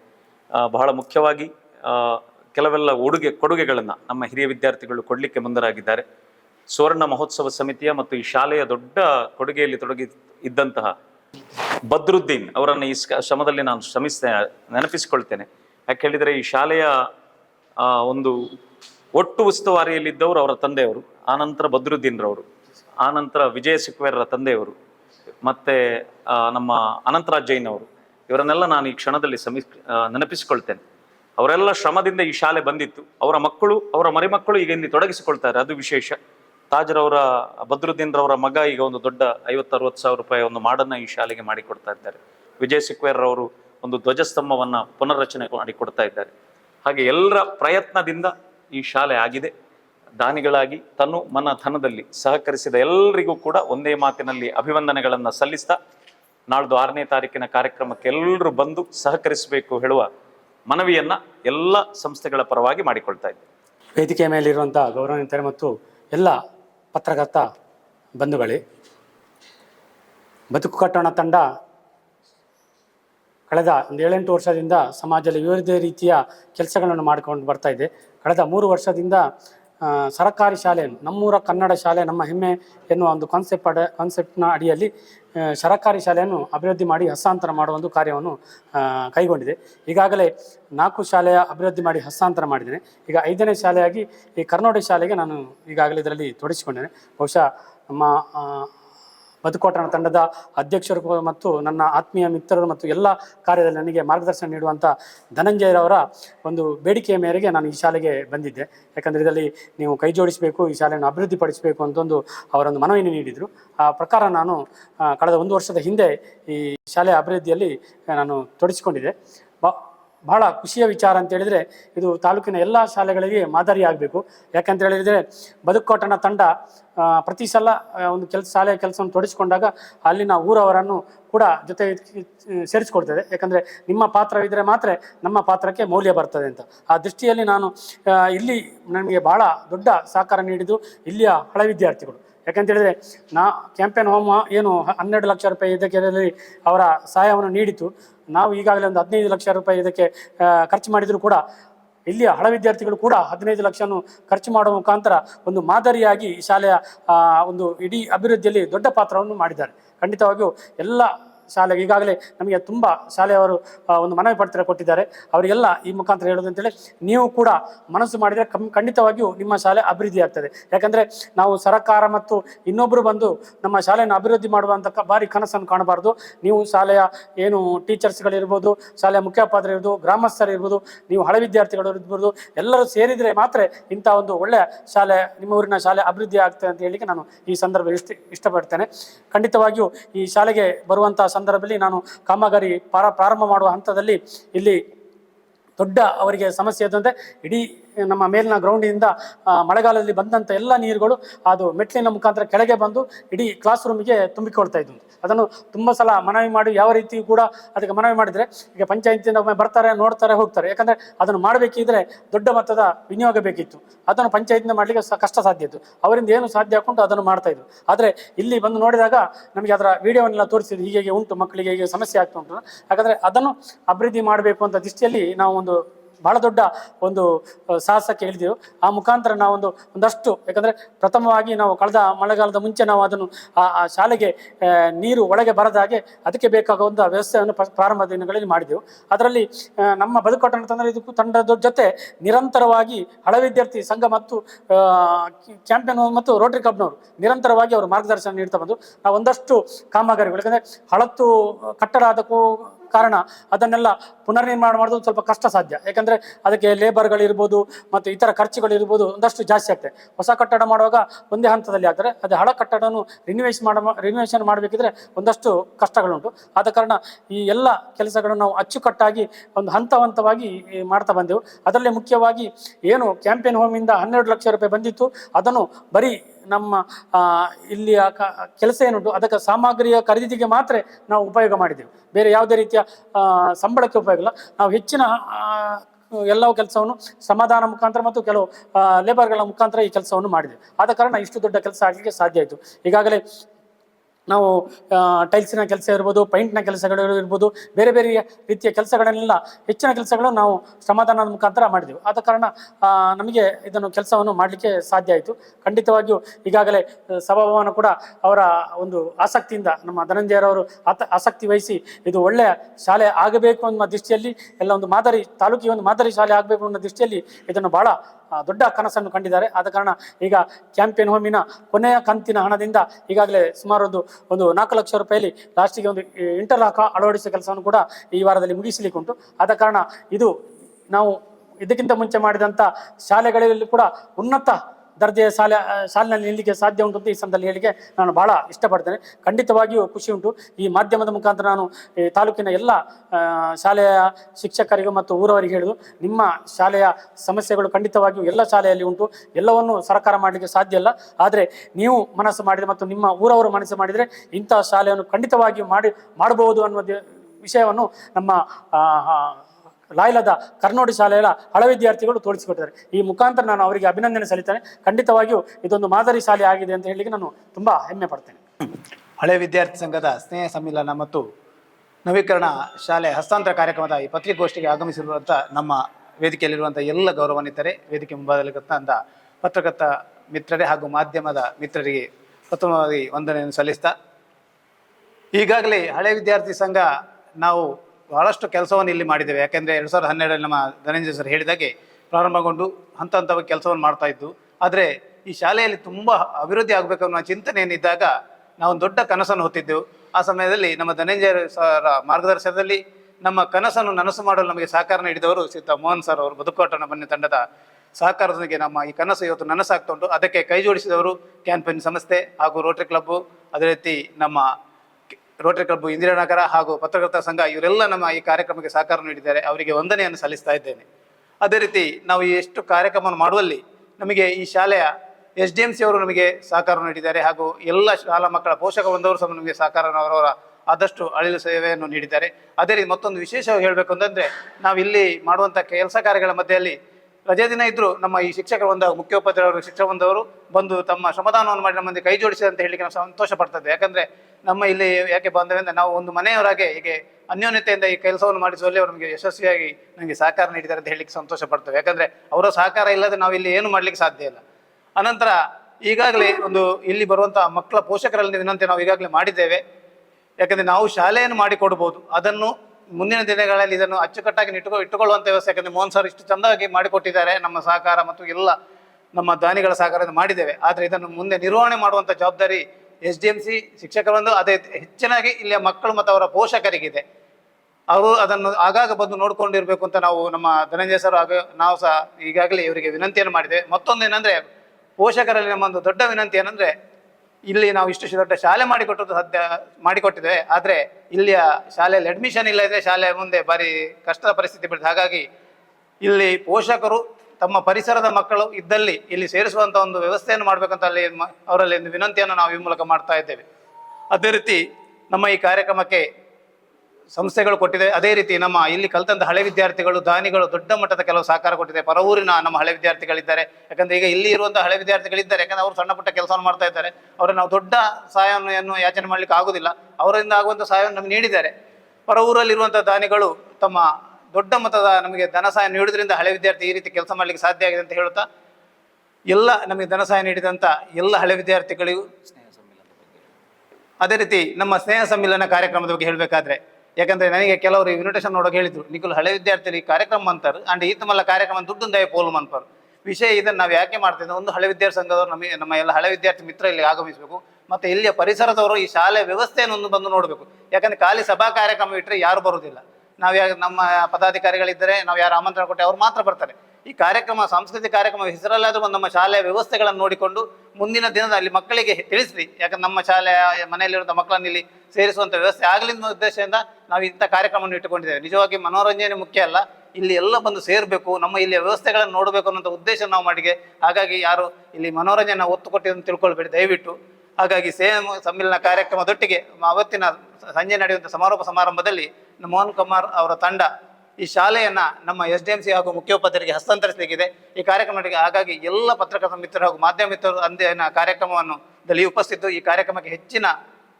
ಬಹಳ ಮುಖ್ಯವಾಗಿ ಕೆಲವೆಲ್ಲ ಉಡುಗೆ, ಕೊಡುಗೆಗಳನ್ನು ನಮ್ಮ ಹಿರಿಯ ವಿದ್ಯಾರ್ಥಿಗಳು ಕೊಡಲಿಕ್ಕೆ ಮುಂದರಾಗಿದ್ದಾರೆ ಸುವರ್ಣ ಮಹೋತ್ಸವ ಸಮಿತಿಯ ಮತ್ತು ಈ ಶಾಲೆಯ ದೊಡ್ಡ ಕೊಡುಗೆಯಲ್ಲಿ ತೊಡಗಿ ಇದ್ದಂತಹ ಬದ್ರುದ್ದೀನ್ ಅವರನ್ನು ಈ ಶ್ರಮದಲ್ಲಿ ನಾನು ಶ್ರಮಿಸ್ತೇನೆ ನೆನಪಿಸಿಕೊಳ್ತೇನೆ. ಯಾಕೆ ಹೇಳಿದರೆ ಈ ಶಾಲೆಯ ಒಂದು ಒಟ್ಟು ಉಸ್ತುವಾರಿಯಲ್ಲಿದ್ದವರು ಅವರ ತಂದೆಯವರು, ಆನಂತರ ಬದ್ರುದ್ದೀನ್ರವರು ಆನಂತರ ವಿಜಯ ಸಿಕ್ವೇರರ ತಂದೆಯವರು, ಮತ್ತು ನಮ್ಮ ಅನಂತರಾಜ್ ಜೈನ್ ಅವರು ಇವರನ್ನೆಲ್ಲ ನಾನು ಈ ಕ್ಷಣದಲ್ಲಿ ಸಮಿ ನೆನಪಿಸಿಕೊಳ್ತೇನೆ. ಅವರೆಲ್ಲ ಶ್ರಮದಿಂದ ಈ ಶಾಲೆ ಬಂದಿತ್ತು. ಅವರ ಮಕ್ಕಳು, ಅವರ ಮರಿಮಕ್ಕಳು ಈಗ ಇಲ್ಲಿ ತೊಡಗಿಸಿಕೊಳ್ತಾರೆ. ಅದು ವಿಶೇಷ. ತಾಜ್ರವರ ಬದ್ರುದ್ದೀನ್ ರವರ ಮಗ ಈಗ ಒಂದು ದೊಡ್ಡ ಐವತ್ತು ಅರವತ್ತು ಸಾವಿರ ರೂಪಾಯಿ ಒಂದು ಮಾಡನ್ನ ಈ ಶಾಲೆಗೆ ಮಾಡಿಕೊಡ್ತಾ ಇದ್ದಾರೆ. ವಿಜಯ್ ಸಿಕ್ವೇರ್ ಅವರು ಒಂದು ಧ್ವಜಸ್ತಂಭವನ್ನ ಪುನರ್ರಚನೆ ಮಾಡಿಕೊಡ್ತಾ ಇದ್ದಾರೆ. ಹಾಗೆ ಎಲ್ಲರ ಪ್ರಯತ್ನದಿಂದ ಈ ಶಾಲೆ ಆಗಿದೆ. ದಾನಿಗಳಾಗಿ ತನು ಮನ ಧನದಲ್ಲಿ ಸಹಕರಿಸಿದ ಎಲ್ಲರಿಗೂ ಕೂಡ ಒಂದೇ ಮಾತಿನಲ್ಲಿ ಅಭಿವಂದನೆಗಳನ್ನು ಸಲ್ಲಿಸ್ತಾ, ನಾಳ್ದು ಆರನೇ ತಾರೀಕಿನ ಕಾರ್ಯಕ್ರಮಕ್ಕೆ ಎಲ್ಲರೂ ಬಂದು ಸಹಕರಿಸಬೇಕು ಹೇಳುವ ಮನವಿಯನ್ನು ಎಲ್ಲ ಸಂಸ್ಥೆಗಳ ಪರವಾಗಿ ಮಾಡಿಕೊಳ್ತಾ ಇದ್ದೆ ವೇದಿಕೆಯ ಮೇಲಿರುವಂಥ ಗೌರವಾನ್ವಿತರೆ ಮತ್ತು ಎಲ್ಲ ಪತ್ರಕರ್ತ ಬಂಧುಗಳೇ, ಬದುಕು ಕಟ್ಟೋಣ ತಂಡ ಕಳೆದ ಒಂದು ಏಳೆಂಟು ವರ್ಷದಿಂದ ಸಮಾಜದಲ್ಲಿ ವಿವಿಧ ರೀತಿಯ ಕೆಲಸಗಳನ್ನು ಮಾಡಿಕೊಂಡು ಬರ್ತಾ ಇದೆ. ಕಳೆದ ಮೂರು ವರ್ಷದಿಂದ ಸರಕಾರಿ ಶಾಲೆಯನ್ನು ನಮ್ಮೂರ ಕನ್ನಡ ಶಾಲೆ, ನಮ್ಮ ಹೆಮ್ಮೆ ಎನ್ನುವ ಒಂದು ಕಾನ್ಸೆಪ್ಟ್ ಅಡ ಕಾನ್ಸೆಪ್ಟ್ನ ಅಡಿಯಲ್ಲಿ ಸರಕಾರಿ ಶಾಲೆಯನ್ನು ಅಭಿವೃದ್ಧಿ ಮಾಡಿ ಹಸ್ತಾಂತರ ಮಾಡುವ ಒಂದು ಕಾರ್ಯವನ್ನು ಕೈಗೊಂಡಿದೆ. ಈಗಾಗಲೇ ನಾಲ್ಕು ಶಾಲೆಯ ಅಭಿವೃದ್ಧಿ ಮಾಡಿ ಹಸ್ತಾಂತರ ಮಾಡಿದ್ದೇನೆ. ಈಗ ಐದನೇ ಶಾಲೆಯಾಗಿ ಈ ಕರ್ನಾಟಕ ಶಾಲೆಗೆ ನಾನು ಈಗಾಗಲೇ ಇದರಲ್ಲಿ ತೊಡಗಿಸಿಕೊಂಡಿದ್ದೇನೆ ಬಹುಶಃ ನಮ್ಮ ಬದುಕೋಟನ ತಂಡದ ಅಧ್ಯಕ್ಷರು ಮತ್ತು ನನ್ನ ಆತ್ಮೀಯ ಮಿತ್ರರು ಮತ್ತು ಎಲ್ಲ ಕಾರ್ಯದಲ್ಲಿ ನನಗೆ ಮಾರ್ಗದರ್ಶನ ನೀಡುವಂಥ ಧನಂಜಯರವರ ಒಂದು ಬೇಡಿಕೆಯ ಮೇರೆಗೆ ನಾನು ಈ ಶಾಲೆಗೆ ಬಂದಿದ್ದೆ. ಯಾಕಂದರೆ ಇದರಲ್ಲಿ ನೀವು ಕೈ ಜೋಡಿಸಬೇಕು, ಈ ಶಾಲೆಯನ್ನು ಅಭಿವೃದ್ಧಿಪಡಿಸಬೇಕು ಅಂತೊಂದು ಅವರೊಂದು ಮನವಿಯನ್ನು ನೀಡಿದರು. ಆ ಪ್ರಕಾರ ನಾನು ಕಳೆದ ಒಂದು ವರ್ಷದ ಹಿಂದೆ ಈ ಶಾಲೆಯ ಅಭಿವೃದ್ಧಿಯಲ್ಲಿ ನಾನು ತೊಡಗಿಸಿಕೊಂಡಿದ್ದೆ. ಬ ಬಹಳ ಖುಷಿಯ ವಿಚಾರ ಅಂತ ಹೇಳಿದರೆ ಇದು ತಾಲೂಕಿನ ಎಲ್ಲ ಶಾಲೆಗಳಿಗೆ ಮಾದರಿಯಾಗಬೇಕು ಯಾಕಂತ ಹೇಳಿದರೆ ಬದುಕೋಟನ ತಂಡ ಪ್ರತಿ ಸಲ ಒಂದು ಕೆಲಸ, ಶಾಲೆಯ ಕೆಲಸವನ್ನು ತೊಡಗಿಸಿಕೊಂಡಾಗ ಅಲ್ಲಿನ ಊರವರನ್ನು ಕೂಡ ಜೊತೆ ಸೇರಿಸ್ಕೊಡ್ತದೆ. ಯಾಕಂದರೆ ನಿಮ್ಮ ಪಾತ್ರವಿದ್ದರೆ ಮಾತ್ರ ನಮ್ಮ ಪಾತ್ರಕ್ಕೆ ಮೌಲ್ಯ ಬರ್ತದೆ ಅಂತ. ಆ ದೃಷ್ಟಿಯಲ್ಲಿ ನಾನು ಇಲ್ಲಿ ನನಗೆ ಬಹಳ ದೊಡ್ಡ ಸಹಕಾರ ನೀಡಿದ್ದು ಇಲ್ಲಿಯ ಹಳೆ ವಿದ್ಯಾರ್ಥಿಗಳು. ಯಾಕಂತ ಹೇಳಿದ್ರೆ, ನಾ ಕ್ಯಾಂಪೇನ್ ಹೋಮ ಏನು ಹನ್ನೆರಡು ಲಕ್ಷ ರೂಪಾಯಿ ಇದಕ್ಕೆ ಅವರ ಸಹಾಯವನ್ನು ನೀಡಿತು ನಾವು ಈಗಾಗಲೇ ಒಂದು ಹದಿನೈದು ಲಕ್ಷ ರೂಪಾಯಿ ಇದಕ್ಕೆ ಖರ್ಚು ಮಾಡಿದರೂ ಕೂಡ, ಇಲ್ಲಿಯ ಹಳ ವಿದ್ಯಾರ್ಥಿಗಳು ಕೂಡ ಹದಿನೈದು ಲಕ್ಷವನ್ನು ಖರ್ಚು ಮಾಡುವ ಮುಖಾಂತರ ಒಂದು ಮಾದರಿಯಾಗಿ ಶಾಲೆಯ ಒಂದು ಇಡೀ ಅಭಿವೃದ್ಧಿಯಲ್ಲಿ ದೊಡ್ಡ ಪಾತ್ರವನ್ನು ಮಾಡಿದ್ದಾರೆ. ಖಂಡಿತವಾಗಿಯೂ ಎಲ್ಲ ಶಾಲೆಗೆ ಈಗಾಗಲೇ ನಮಗೆ ತುಂಬ ಶಾಲೆಯವರು ಒಂದು ಮನವಿ ಪತ್ರ ಕೊಟ್ಟಿದ್ದಾರೆ. ಅವರಿಗೆಲ್ಲ ಈ ಮುಖಾಂತರ ಹೇಳೋದು ಅಂತೇಳಿ, ನೀವು ಕೂಡ ಮನಸ್ಸು ಮಾಡಿದರೆ ಕಮ್ ಖಂಡಿತವಾಗಿಯೂ ನಿಮ್ಮ ಶಾಲೆ ಅಭಿವೃದ್ಧಿ ಆಗ್ತದೆ. ಯಾಕಂದರೆ ನಾವು ಸರ್ಕಾರ ಮತ್ತು ಇನ್ನೊಬ್ಬರು ಬಂದು ನಮ್ಮ ಶಾಲೆಯನ್ನು ಅಭಿವೃದ್ಧಿ ಮಾಡುವಂಥ ಕ- ಭಾರಿ ಕನಸನ್ನು ಕಾಣಬಾರ್ದು. ನೀವು ಶಾಲೆಯ ಏನು ಟೀಚರ್ಸ್ಗಳಿರ್ಬೋದು, ಶಾಲೆಯ ಮುಖ್ಯಪಾತ್ರ ಇರ್ಬೋದು ಗ್ರಾಮಸ್ಥರು ಇರ್ಬೋದು ನೀವು ಹಳೆ ವಿದ್ಯಾರ್ಥಿಗಳು ಇರ್ಬೋದು ಎಲ್ಲರೂ ಸೇರಿದರೆ ಮಾತ್ರ ಇಂಥ ಒಂದು ಒಳ್ಳೆಯ ಶಾಲೆ, ನಿಮ್ಮ ಊರಿನ ಶಾಲೆ ಅಭಿವೃದ್ಧಿ ಆಗ್ತದೆ ಅಂತ ಹೇಳಿಕ್ಕೆ ನಾನು ಈ ಸಂದರ್ಭ ಇಷ್ಟ, ಇಷ್ಟಪಡ್ತೇನೆ. ಖಂಡಿತವಾಗಿಯೂ ಈ ಶಾಲೆಗೆ ಬರುವಂಥ ಸಂದರ್ಭದಲ್ಲಿ ನಾನು ಕಾಮಗಾರಿ ಪ್ರಾರ ಪ್ರಾರಂಭ ಮಾಡುವ ಹಂತದಲ್ಲಿ ಇಲ್ಲಿ ದೊಡ್ಡ ಅವರಿಗೆ ಸಮಸ್ಯೆ ಇದ್ದಂತೆ ಇಡೀ ನಮ್ಮ ಮೇಲಿನ ಗ್ರೌಂಡಿನಿಂದ ಮಳೆಗಾಲದಲ್ಲಿ ಬಂದಂಥ ಎಲ್ಲ ನೀರುಗಳು ಅದು ಮೆಟ್ಲಿನ ಮುಖಾಂತರ ಕೆಳಗೆ ಬಂದು ಇಡೀ ಕ್ಲಾಸ್ ರೂಮಿಗೆ ತುಂಬಿಕೊಳ್ತಾ ಇದ್ದು ಅದನ್ನು ತುಂಬ ಸಲ ಮನವಿ ಮಾಡಿ ಯಾವ ರೀತಿ ಕೂಡ ಅದಕ್ಕೆ ಮನವಿ ಮಾಡಿದರೆ ಈಗ ಪಂಚಾಯತಿಯಿಂದ ಒಮ್ಮೆ ಬರ್ತಾರೆ, ನೋಡ್ತಾರೆ, ಹೋಗ್ತಾರೆ. ಯಾಕಂದರೆ ಅದನ್ನು ಮಾಡಬೇಕಿದ್ರೆ ದೊಡ್ಡ ಮೊತ್ತದ ವಿನಿಯೋಗ ಬೇಕಿತ್ತು. ಅದನ್ನು ಪಂಚಾಯತಿಂದ ಮಾಡಲಿಕ್ಕೆ ಕಷ್ಟ ಸಾಧ್ಯ ಇತ್ತು. ಅವರಿಂದ ಏನು ಸಾಧ್ಯ ಹಾಕೊಂಡು ಅದನ್ನು ಮಾಡ್ತಾ ಇದ್ರು. ಆದರೆ ಇಲ್ಲಿ ಬಂದು ನೋಡಿದಾಗ ನಮಗೆ ಅದರ ವಿಡಿಯೋವನ್ನೆಲ್ಲ ತೋರಿಸಿದ್ರು. ಹೀಗೆ ಉಂಟು, ಮಕ್ಕಳಿಗೆ ಹೀಗೆ ಸಮಸ್ಯೆ ಆಗ್ತಾ ಉಂಟು. ಯಾಕಂದರೆ ಅದನ್ನು ಅಭಿವೃದ್ಧಿ ಮಾಡಬೇಕು ಅಂತ ದೃಷ್ಟಿಯಲ್ಲಿ ನಾವು ಒಂದು ಬಹಳ ದೊಡ್ಡ ಒಂದು ಸಾಹಸಕ್ಕೆ ಹೇಳಿದೆವು. ಆ ಮುಖಾಂತರ ನಾವೊಂದು ಒಂದಷ್ಟು, ಯಾಕಂದರೆ ಪ್ರಥಮವಾಗಿ ನಾವು ಕಳೆದ ಮಳೆಗಾಲದ ಮುಂಚೆ ನಾವು ಅದನ್ನು, ಆ ಶಾಲೆಗೆ ನೀರು ಒಳಗೆ ಬರದ ಹಾಗೆ ಅದಕ್ಕೆ ಬೇಕಾಗುವಂಥ ವ್ಯವಸ್ಥೆಯನ್ನು ಪ್ರಾರಂಭ ದಿನಗಳಲ್ಲಿ ಮಾಡಿದೆವು. ಅದರಲ್ಲಿ ನಮ್ಮ ಬದುಕೋಟನ ತಂದ್ರೆ ಇದಕ್ಕೂ ತಂಡದ ಜೊತೆ ನಿರಂತರವಾಗಿ ಹಳೆ ವಿದ್ಯಾರ್ಥಿ ಸಂಘ ಮತ್ತು ಚಾಂಪಿಯನ್ ಮತ್ತು ರೋಟರಿ ಕ್ಲಬ್ನವರು ನಿರಂತರವಾಗಿ ಅವರು ಮಾರ್ಗದರ್ಶನ ನೀಡ್ತಾ ಬಂದು ನಾವು ಒಂದಷ್ಟು ಕಾಮಗಾರಿಗಳು, ಯಾಕಂದರೆ ಹಳತ್ತು ಕಟ್ಟಡ ಅದಕ್ಕೂ ಕಾರಣ ಅದನ್ನೆಲ್ಲ ಪುನರ್ನಿರ್ಮಾಣ ಮಾಡೋದು ಸ್ವಲ್ಪ ಕಷ್ಟ ಸಾಧ್ಯ. ಯಾಕಂದರೆ ಅದಕ್ಕೆ ಲೇಬರ್ಗಳಿರ್ಬೋದು ಮತ್ತು ಇತರ ಖರ್ಚುಗಳಿರ್ಬೋದು ಒಂದಷ್ಟು ಜಾಸ್ತಿ ಆಗ್ತದೆ. ಹೊಸ ಕಟ್ಟಡ ಮಾಡುವಾಗ ಒಂದೇ ಹಂತದಲ್ಲಿ ಆದರೆ ಅದೇ ಹಳ ಕಟ್ಟಡವನ್ನು ರಿನಿವೇಶ್ ಮಾಡ ರಿನಿವೇಶನ್ ಮಾಡಬೇಕಿದ್ರೆ ಒಂದಷ್ಟು ಕಷ್ಟಗಳುಂಟು. ಆದ ಕಾರಣ ಈ ಎಲ್ಲ ಕೆಲಸಗಳನ್ನು ನಾವು ಅಚ್ಚುಕಟ್ಟಾಗಿ ಒಂದು ಹಂತ ಹಂತವಾಗಿ ಮಾಡ್ತಾ ಬಂದೆವು. ಅದರಲ್ಲಿ ಮುಖ್ಯವಾಗಿ ಏನು ಕ್ಯಾಂಪೇನ್ ಹೋಮಿಂದ ಹನ್ನೆರಡು ಲಕ್ಷ ರೂಪಾಯಿ ಬಂದಿತ್ತು. ಅದನ್ನು ಬರೀ ನಮ್ಮ ಇಲ್ಲಿಯ ಕೆಲಸ ಏನುಂಟು, ಅದಕ್ಕೆ ಸಾಮಗ್ರಿಯ ಖರೀದಿಗೆ ಮಾತ್ರ ನಾವು ಉಪಯೋಗ ಮಾಡಿದ್ದೇವೆ ಬೇರೆ ಯಾವುದೇ ರೀತಿಯ ಸಂಬಳಕ್ಕೆ ಉಪಯೋಗ ಇಲ್ಲ. ನಾವು ಹೆಚ್ಚಿನ ಎಲ್ಲ ಕೆಲಸವನ್ನು ಸಮಾಧಾನ ಮುಖಾಂತರ ಮತ್ತು ಕೆಲವು ಲೇಬರ್ಗಳ ಮುಖಾಂತರ ಈ ಕೆಲಸವನ್ನು ಮಾಡಿದೆ ಆದ ಕಾರಣ ಇಷ್ಟು ದೊಡ್ಡ ಕೆಲಸ ಆಗಲಿಕ್ಕೆ ಸಾಧ್ಯ ಆಯಿತು. ಈಗಾಗಲೇ ನಾವು ಟೈಲ್ಸಿನ ಕೆಲಸ ಇರ್ಬೋದು ಪೈಂಟ್ನ ಕೆಲಸಗಳು ಇರ್ಬೋದು ಬೇರೆ ಬೇರೆ ರೀತಿಯ ಕೆಲಸಗಳನ್ನೆಲ್ಲ ಹೆಚ್ಚಿನ ಕೆಲಸಗಳು ನಾವು ಶ್ರಮದಾನದ ಮುಖಾಂತರ ಮಾಡಿದೆವು. ಆದ ಕಾರಣ ನಮಗೆ ಇದನ್ನು ಕೆಲಸವನ್ನು ಮಾಡಲಿಕ್ಕೆ ಸಾಧ್ಯ ಆಯಿತು. ಖಂಡಿತವಾಗಿಯೂ ಈಗಾಗಲೇ ಸಭಾಭವನ ಕೂಡ ಅವರ ಒಂದು ಆಸಕ್ತಿಯಿಂದ ನಮ್ಮ ಧನಂಜಯರವರು ಆತ ಆಸಕ್ತಿ ವಹಿಸಿ ಇದು ಒಳ್ಳೆಯ ಶಾಲೆ ಆಗಬೇಕು ಅನ್ನೋ ದೃಷ್ಟಿಯಲ್ಲಿ ಎಲ್ಲ ಒಂದು ಮಾದರಿ ತಾಲೂಕಿಗೆ ಒಂದು ಮಾದರಿ ಶಾಲೆ ಆಗಬೇಕು ಅನ್ನೋ ದೃಷ್ಟಿಯಲ್ಲಿ ಇದನ್ನು ಆ, ದೊಡ್ಡ ಕನಸನ್ನು ಕಂಡಿದ್ದಾರೆ. ಆದ ಕಾರಣ ಈಗ ಕ್ಯಾಂಪೇನ್ ಹೋಮಿನ ಕೊನೆಯ ಕಂತಿನ ಹಣದಿಂದ ಈಗಾಗಲೇ ಸುಮಾರು ಒಂದು ಒಂದು ನಾಲ್ಕು ಲಕ್ಷ ರೂಪಾಯಿಯಲ್ಲಿ ಲಾಸ್ಟಿಗೆ ಒಂದು ಇಂಟರ್ಲಾಕ್ ಅಳವಡಿಸುವ ಕೆಲಸವನ್ನು ಕೂಡ ಈ ವಾರದಲ್ಲಿ ಮುಗಿಸಲಿಕ್ಕೆ ಉಂಟು ಆದ ಕಾರಣ ಇದು ನಾವು ಇದಕ್ಕಿಂತ ಮುಂಚೆ ಮಾಡಿದಂಥ ಶಾಲೆಗಳಲ್ಲಿ ಕೂಡ ಉನ್ನತ ದರ್ಜೆಯ ಶಾಲೆ ಸಾಲಿನಲ್ಲಿ ನಿಲ್ಲಿಕ್ಕೆ ಸಾಧ್ಯ ಉಂಟು ಅಂತ ಈ ಸಂದರ್ಭದಲ್ಲಿ ಹೇಳಿಕೆ ನಾನು ಬಹಳ ಇಷ್ಟಪಡ್ತೇನೆ. ಖಂಡಿತವಾಗಿಯೂ ಖುಷಿ ಉಂಟು. ಈ ಮಾಧ್ಯಮದ ಮುಖಾಂತರ ನಾನು ತಾಲೂಕಿನ ಎಲ್ಲ ಶಾಲೆಯ ಶಿಕ್ಷಕರಿಗೂ ಮತ್ತು ಊರವರಿಗೆ ಹೇಳಿದು, ನಿಮ್ಮ ಶಾಲೆಯ ಸಮಸ್ಯೆಗಳು ಖಂಡಿತವಾಗಿಯೂ ಎಲ್ಲ ಶಾಲೆಯಲ್ಲಿ ಉಂಟು. ಎಲ್ಲವನ್ನು ಸರ್ಕಾರ ಮಾಡಲಿಕ್ಕೆ ಸಾಧ್ಯ ಇಲ್ಲ. ಆದರೆ ನೀವು ಮನಸ್ಸು ಮಾಡಿದರೆ ಮತ್ತು ನಿಮ್ಮ ಊರವರು ಮನಸ್ಸು ಮಾಡಿದರೆ ಇಂಥ ಶಾಲೆಯನ್ನು ಖಂಡಿತವಾಗಿಯೂ ಮಾಡಿ, ಮಾಡಬಹುದು ಅನ್ನೋದು ವಿಷಯವನ್ನು ನಮ್ಮ ಲಾಯ್ಲದ ಕರ್ನೋಡಿ ಶಾಲೆಯ ಹಳ ವಿದ್ಯಾರ್ಥಿಗಳು ತೋರಿಸಿಕೊಟ್ಟಿದ್ದಾರೆ. ಈ ಮುಖಾಂತರ ನಾನು ಅವರಿಗೆ ಅಭಿನಂದನೆ ಸಲ್ಲಿಸ್ತೇನೆ. ಖಂಡಿತವಾಗಿಯೂ ಇದೊಂದು ಮಾದರಿ ಶಾಲೆ ಆಗಿದೆ ಅಂತ ಹೇಳಲಿಕ್ಕೆ ನಾನು ತುಂಬ ಹೆಮ್ಮೆ ಪಡ್ತೇನೆ. ಹಳೆ ವಿದ್ಯಾರ್ಥಿ ಸಂಘದ ಸ್ನೇಹ ಸಮ್ಮಿಲನ ಮತ್ತು ನವೀಕರಣ ಶಾಲೆ ಹಸ್ತಾಂತರ ಕಾರ್ಯಕ್ರಮದ ಈ ಪತ್ರಿಕಾಗೋಷ್ಠಿಗೆ ಆಗಮಿಸಿರುವಂಥ ನಮ್ಮ ವೇದಿಕೆಯಲ್ಲಿರುವಂಥ ಎಲ್ಲ ಗೌರವಾನ್ವಿತರೆ, ವೇದಿಕೆ ಮುಂಭಾಗದಲ್ಲಿರುವಂಥ ಪತ್ರಕರ್ತ ಮಿತ್ರರೇ ಹಾಗೂ ಮಾಧ್ಯಮದ ಮಿತ್ರರಿಗೆ ಪ್ರಥಮವಾಗಿ ವಂದನೆಯನ್ನು ಸಲ್ಲಿಸ್ತಾ, ಈಗಾಗಲೇ ಹಳೆ ವಿದ್ಯಾರ್ಥಿ ಸಂಘ ನಾವು ಬಹಳಷ್ಟು ಕೆಲಸವನ್ನು ಇಲ್ಲಿ ಮಾಡಿದ್ದೇವೆ. ಯಾಕೆಂದರೆ ಎರಡು ಸಾವಿರದ ಹನ್ನೆರಡರಲ್ಲಿ ನಮ್ಮ ಧನಂಜಯ ಸರ್ ಹೇಳಿದಾಗೆ ಪ್ರಾರಂಭಗೊಂಡು ಹಂತ ಹಂತವಾಗಿ ಕೆಲಸವನ್ನು ಮಾಡ್ತಾ ಇದ್ದು. ಆದರೆ ಈ ಶಾಲೆಯಲ್ಲಿ ತುಂಬ ಅಭಿವೃದ್ಧಿ ಆಗಬೇಕು ಅನ್ನೋ ಚಿಂತನೆ ಏನಿದ್ದಾಗ ನಾವು ದೊಡ್ಡ ಕನಸನ್ನು ಹೊತ್ತಿದ್ದೆವು. ಆ ಸಮಯದಲ್ಲಿ ನಮ್ಮ ಧನಂಜಯ ಸರ ಮಾರ್ಗದರ್ಶನದಲ್ಲಿ ನಮ್ಮ ಕನಸನ್ನು ನನಸು ಮಾಡಲು ನಮಗೆ ಸಹಕಾರ ನೀಡಿದವರು ಸೀತ ಮೋಹನ್ ಸರ್ ಅವರು ಬದುಕೋಟನ ಬನ್ನಿ ತಂಡದ ಸಹಕಾರದೊಂದಿಗೆ ನಮ್ಮ ಈ ಕನಸು ಇವತ್ತು ನನಸಾಗ್ತಾ ಉಂಟು ಅದಕ್ಕೆ ಕೈ ಜೋಡಿಸಿದವರು ಕ್ಯಾಂಪೇನ್ ಸಂಸ್ಥೆ ಹಾಗೂ ರೋಟರಿ ಕ್ಲಬ್ಬು. ಅದೇ ರೀತಿ ನಮ್ಮ ರೋಟರಿ ಕ್ಲಬ್ ಇಂದಿರಾನಗರ ಹಾಗೂ ಪತ್ರಕರ್ತರ ಸಂಘ ಇವರೆಲ್ಲ ನಮ್ಮ ಈ ಕಾರ್ಯಕ್ರಮಕ್ಕೆ ಸಹಕಾರ ನೀಡಿದ್ದಾರೆ. ಅವರಿಗೆ ವಂದನೆಯನ್ನು ಸಲ್ಲಿಸ್ತಾ ಇದ್ದೇನೆ. ಅದೇ ರೀತಿ ನಾವು ಎಷ್ಟು ಕಾರ್ಯಕ್ರಮವನ್ನು ಮಾಡುವಲ್ಲಿ ನಮಗೆ ಈ ಶಾಲೆಯ ಎಸ್ ಡಿ ಎಂ ಸಿ ಅವರು ನಮಗೆ ಸಹಕಾರ ನೀಡಿದ್ದಾರೆ ಹಾಗೂ ಎಲ್ಲ ಶಾಲಾ ಮಕ್ಕಳ ಪೋಷಕ ಬಂದವರು ಸಹ ನಮಗೆ ಸಹಕಾರ ಅವರವರ ಆದಷ್ಟು ಅಳಿಲು ಸೇವೆಯನ್ನು ನೀಡಿದ್ದಾರೆ. ಅದೇ ರೀತಿ ಮತ್ತೊಂದು ವಿಶೇಷವಾಗಿ ಹೇಳಬೇಕು ಅಂತಂದರೆ ನಾವು ಇಲ್ಲಿ ಮಾಡುವಂಥ ಕೆಲಸ ಕಾರ್ಯಗಳ ಮಧ್ಯೆಯಲ್ಲಿ ರಜೆ ದಿನ ಇದ್ರು ನಮ್ಮ ಈ ಶಿಕ್ಷಕರು ಬಂದ, ಮುಖ್ಯೋಪಾಧ್ಯಾಯರು ಶಿಕ್ಷಕ ಬಂದವರು ಬಂದು ತಮ್ಮ ಶ್ರಮದಾನವನ್ನು ಮಾಡಿ ನಮ್ಮಲ್ಲಿ ಕೈ ಜೋಡಿಸಿ ಅಂತ ಹೇಳಲಿಕ್ಕೆ ನಾವು ಸಂತೋಷ ಪಡ್ತದೆ ಯಾಕಂದ್ರೆ ನಮ್ಮ ಇಲ್ಲಿ ಯಾಕೆ ಬಂದವೆ ಅಂದ್ರೆ ನಾವು ಒಂದು ಮನೆಯವರಾಗೆ ಹೀಗೆ ಅನ್ಯೋನ್ಯತೆಯಿಂದ ಈ ಕೆಲಸವನ್ನು ಮಾಡಿಸುವಲ್ಲಿ ಅವರು ನಮಗೆ ಯಶಸ್ವಿಯಾಗಿ ನಮಗೆ ಸಹಕಾರ ನೀಡಿದ್ದಾರೆ ಅಂತ ಹೇಳಲಿಕ್ಕೆ ಸಂತೋಷ ಪಡ್ತೇವೆ. ಯಾಕಂದ್ರೆ ಅವರ ಸಹಕಾರ ಇಲ್ಲದೆ ನಾವು ಇಲ್ಲಿ ಏನು ಮಾಡ್ಲಿಕ್ಕೆ ಸಾಧ್ಯ ಇಲ್ಲ. ಅನಂತರ ಈಗಾಗಲೇ ಒಂದು ಇಲ್ಲಿ ಬರುವಂತಹ ಮಕ್ಕಳ ಪೋಷಕರಲ್ಲಿ ವಿನಂತಿ ನಾವು ಈಗಾಗಲೇ ಮಾಡಿದ್ದೇವೆ. ಯಾಕಂದ್ರೆ ನಾವು ಶಾಲೆಯನ್ನು ಮಾಡಿಕೊಡ್ಬೋದು. ಅದನ್ನು ಮುಂದಿನ ದಿನಗಳಲ್ಲಿ ಇದನ್ನು ಅಚ್ಚುಕಟ್ಟಾಗಿ ಇಟ್ಟುಕೊ ಇಟ್ಟುಕೊಳ್ಳುವಂಥ ವ್ಯವಸ್ಥೆ, ಯಾಕಂದರೆ ಮೋಹನ್ ಸರ್ ಇಷ್ಟು ಚಂದವಾಗಿ ಮಾಡಿಕೊಟ್ಟಿದ್ದಾರೆ. ನಮ್ಮ ಸಹಕಾರ ಮತ್ತು ಎಲ್ಲ ನಮ್ಮ ದಾನಿಗಳ ಸಹಕಾರ ಮಾಡಿದ್ದೇವೆ. ಆದರೆ ಇದನ್ನು ಮುಂದೆ ನಿರ್ವಹಣೆ ಮಾಡುವಂಥ ಜವಾಬ್ದಾರಿ ಎಸ್ ಡಿ ಎಂ ಸಿ ಶಿಕ್ಷಕರೊಂದು ಅದೇ ಹೆಚ್ಚಿನಾಗಿ ಇಲ್ಲಿಯ ಮಕ್ಕಳು ಮತ್ತು ಅವರ ಪೋಷಕರಿಗಿದೆ. ಅವರು ಅದನ್ನು ಆಗಾಗ ಬಂದು ನೋಡಿಕೊಂಡಿರಬೇಕು ಅಂತ ನಾವು ನಮ್ಮ ಧನಂಜಯ ಸರ್ ಹಾಗೂ ನಾವು ಸಹ ಈಗಾಗಲೇ ಇವರಿಗೆ ವಿನಂತಿಯನ್ನು ಮಾಡಿದ್ದೇವೆ. ಮತ್ತೊಂದು ಏನಂದರೆ ಪೋಷಕರಲ್ಲಿ ನಮ್ಮ ಒಂದು ದೊಡ್ಡ ವಿನಂತಿ ಏನಂದ್ರೆ ಇಲ್ಲಿ ನಾವು ಇಷ್ಟು ದೊಡ್ಡ ಶಾಲೆ ಮಾಡಿಕೊಟ್ಟದ್ದು ಸದ್ಯ ಮಾಡಿಕೊಟ್ಟಿದ್ದೇವೆ. ಆದರೆ ಇಲ್ಲಿಯ ಶಾಲೆಯಲ್ಲಿ ಅಡ್ಮಿಷನ್ ಇಲ್ಲ ಇದ್ರೆ ಶಾಲೆ ಮುಂದೆ ಭಾರಿ ಕಷ್ಟದ ಪರಿಸ್ಥಿತಿ ಬಿಡುತ್ತೆ ಹಾಗಾಗಿ ಇಲ್ಲಿ ಪೋಷಕರು, ತಮ್ಮ ಪರಿಸರದ ಮಕ್ಕಳು ಇದ್ದಲ್ಲಿ ಇಲ್ಲಿ ಸೇರಿಸುವಂಥ ಒಂದು ವ್ಯವಸ್ಥೆಯನ್ನು ಮಾಡಬೇಕಂತ ಅಲ್ಲಿ ಅವರಲ್ಲಿ ಒಂದು ವಿನಂತಿಯನ್ನು ನಾವು ಈ ಮೂಲಕ ಮಾಡ್ತಾ ಇದ್ದೇವೆ. ಅದೇ ರೀತಿ ನಮ್ಮ ಈ ಕಾರ್ಯಕ್ರಮಕ್ಕೆ ಸಂಸ್ಥೆಗಳು ಕೊಟ್ಟಿದೆ. ಅದೇ ರೀತಿ ನಮ್ಮ ಇಲ್ಲಿ ಕಲಿತಂಥ ಹಳೆ ವಿದ್ಯಾರ್ಥಿಗಳು ದಾನಿಗಳು ದೊಡ್ಡ ಮಟ್ಟದ ಕೆಲವು ಸಹಕಾರ ಕೊಟ್ಟಿದೆ. ಪರವೂರಿನ ನಮ್ಮ ಹಳೆ ವಿದ್ಯಾರ್ಥಿಗಳಿದ್ದಾರೆ. ಯಾಕಂದ್ರೆ ಈಗ ಇಲ್ಲಿ ಇರುವಂತಹ ಹಳೆ ವಿದ್ಯಾರ್ಥಿಗಳಿದ್ದಾರೆ. ಯಾಕಂದ್ರೆ ಅವರು ಸಣ್ಣ ಪುಟ್ಟ ಕೆಲಸವನ್ನು ಮಾಡ್ತಾ ಇದ್ದಾರೆ. ಅವರು ನಾವು ದೊಡ್ಡ ಸಹಾಯವನ್ನು ಏನು ಯಾಚನೆ ಮಾಡ್ಲಿಕ್ಕೆ ಆಗುದಿಲ್ಲ. ಅವರಿಂದ ಆಗುವಂಥ ಸಹಾಯವನ್ನು ನಮಗೆ ನೀಡಿದ್ದಾರೆ. ಪರವೂರಲ್ಲಿರುವಂತಹ ದಾನಿಗಳು ತಮ್ಮ ದೊಡ್ಡ ಮಟ್ಟದ ನಮಗೆ ಧನ ಸಹಾಯ ನೀಡುವುದರಿಂದ ಹಳೆ ವಿದ್ಯಾರ್ಥಿ ಈ ರೀತಿ ಕೆಲಸ ಮಾಡಲಿಕ್ಕೆ ಸಾಧ್ಯ ಆಗಿದೆ ಅಂತ ಹೇಳುತ್ತಾ ಎಲ್ಲ ನಮಗೆ ಧನ ಸಹಾಯ ನೀಡಿದಂಥ ಎಲ್ಲ ಹಳೆ ವಿದ್ಯಾರ್ಥಿಗಳಿಗೂ ಅದೇ ರೀತಿ ನಮ್ಮ ಸ್ನೇಹ ಸಮ್ಮಿಲನ ಕಾರ್ಯಕ್ರಮದ ಬಗ್ಗೆ ಹೇಳಬೇಕಾದ್ರೆ ಯಾಕಂದ್ರೆ ನನಗೆ ಕೆಲವರು ಇನ್ವಿಟೇಷನ್ ನೋಡೋಕೆ ಹೇಳಿದ್ರು, ನಿಖಿಲ್ ಹಳೆ ವಿದ್ಯಾರ್ಥಿ ಕಾರ್ಯಕ್ರಮ ಅಂತಾರೆ ಅಂಡ್ ಈತ ಮಲ್ಲ ಕಾರ್ಯಕ್ರಮ ದುಡ್ಡು ದಯ ಪೋಲು ಮನ್ಪರು ವಿಷಯ ಇದನ್ನು ನಾವು ಯಾಕೆ ಮಾಡ್ತೇವೆ ಒಂದು ಹಳೆ ವಿದ್ಯಾರ್ಥಿ ಸಂಘದವರು ನಮಗೆ, ನಮ್ಮ ಎಲ್ಲ ಹಳೆ ವಿದ್ಯಾರ್ಥಿ ಮಿತ್ರ ಇಲ್ಲಿ ಆಗಮಿಸಬೇಕು. ಮತ್ತೆ ಇಲ್ಲಿಯ ಪರಿಸರದವರು ಈ ಶಾಲೆ ವ್ಯವಸ್ಥೆಯನ್ನು ಒಂದು ಬಂದು ನೋಡಬೇಕು. ಯಾಕಂದ್ರೆ ಖಾಲಿ ಸಭಾ ಕಾರ್ಯಕ್ರಮ ಇಟ್ಟರೆ ಯಾರು ಬರುವುದಿಲ್ಲ ನಾವು ಯಾರು, ನಮ್ಮ ಪದಾಧಿಕಾರಿಗಳಿದ್ದರೆ ನಾವು ಯಾರು ಆಮಂತ್ರಣ ಕೊಟ್ಟೆ ಅವ್ರು ಮಾತ್ರ ಬರ್ತಾರೆ. ಈ ಕಾರ್ಯಕ್ರಮ, ಸಾಂಸ್ಕೃತಿಕ ಕಾರ್ಯಕ್ರಮ ಹೆಸರಲ್ಲಾದರೂ ನಮ್ಮ ಶಾಲೆಯ ವ್ಯವಸ್ಥೆಗಳನ್ನು ನೋಡಿಕೊಂಡು ಮುಂದಿನ ದಿನದಲ್ಲಿ ಮಕ್ಕಳಿಗೆ ತಿಳಿಸ್ರಿ. ಯಾಕಂದ್ರೆ ನಮ್ಮ ಶಾಲೆಯ ಮನೆಯಲ್ಲಿರುವಂಥ ಮಕ್ಕಳನ್ನು ಇಲ್ಲಿ ಸೇರಿಸುವಂಥ ವ್ಯವಸ್ಥೆ ಆಗಲಿ ಅನ್ನೋ ಉದ್ದೇಶದಿಂದ ನಾವು ಇಂಥ ಕಾರ್ಯಕ್ರಮವನ್ನು ಇಟ್ಟುಕೊಂಡಿದ್ದೇವೆ. ನಿಜವಾಗಿ ಮನೋರಂಜನೆ ಮುಖ್ಯ ಅಲ್ಲ. ಇಲ್ಲಿ ಎಲ್ಲ ಬಂದು ಸೇರಬೇಕು, ನಮ್ಮ ಇಲ್ಲಿ ವ್ಯವಸ್ಥೆಗಳನ್ನು ನೋಡಬೇಕು ಅನ್ನೋ ಉದ್ದೇಶ ನಾವು ಮಾಡಿಗೆ. ಹಾಗಾಗಿ ಯಾರು ಇಲ್ಲಿ ಮನೋರಂಜನೆ ಒತ್ತು ಕೊಟ್ಟಿದ್ದನ್ನು ತಿಳ್ಕೊಳ್ಬೇಡಿ ದಯವಿಟ್ಟು. ಹಾಗಾಗಿ ಸೇಮ್ ಸಮ್ಮಿಲನ ಕಾರ್ಯಕ್ರಮದೊಟ್ಟಿಗೆ ಅವತ್ತಿನ ಸಂಜೆ ನಡೆಯುವಂಥ ಸಮಾರೋಪ ಸಮಾರಂಭದಲ್ಲಿ ಮೋಹನ್ ಕುಮಾರ್ ಅವರ ತಂಡ ಈ ಶಾಲೆಯನ್ನು ನಮ್ಮ ಎಸ್ ಡಿ ಎಂ ಸಿ ಹಾಗೂ ಮುಖ್ಯೋಪಾಧ್ಯಾಯರಿಗೆ ಹಸ್ತಾಂತರಿಸಲಿಕ್ಕಿದೆ. ಈ ಕಾರ್ಯಕ್ರಮಕ್ಕೆ ಹಾಗಾಗಿ ಎಲ್ಲ ಪತ್ರಕರ್ತ ಮಿತ್ರರು ಹಾಗೂ ಮಾಧ್ಯಮ ಮಿತ್ರರು ಅಂದಿನ ಕಾರ್ಯಕ್ರಮವನ್ನು ದಲ್ಲಿ ಉಪಸ್ಥಿತು ಈ ಕಾರ್ಯಕ್ರಮಕ್ಕೆ ಹೆಚ್ಚಿನ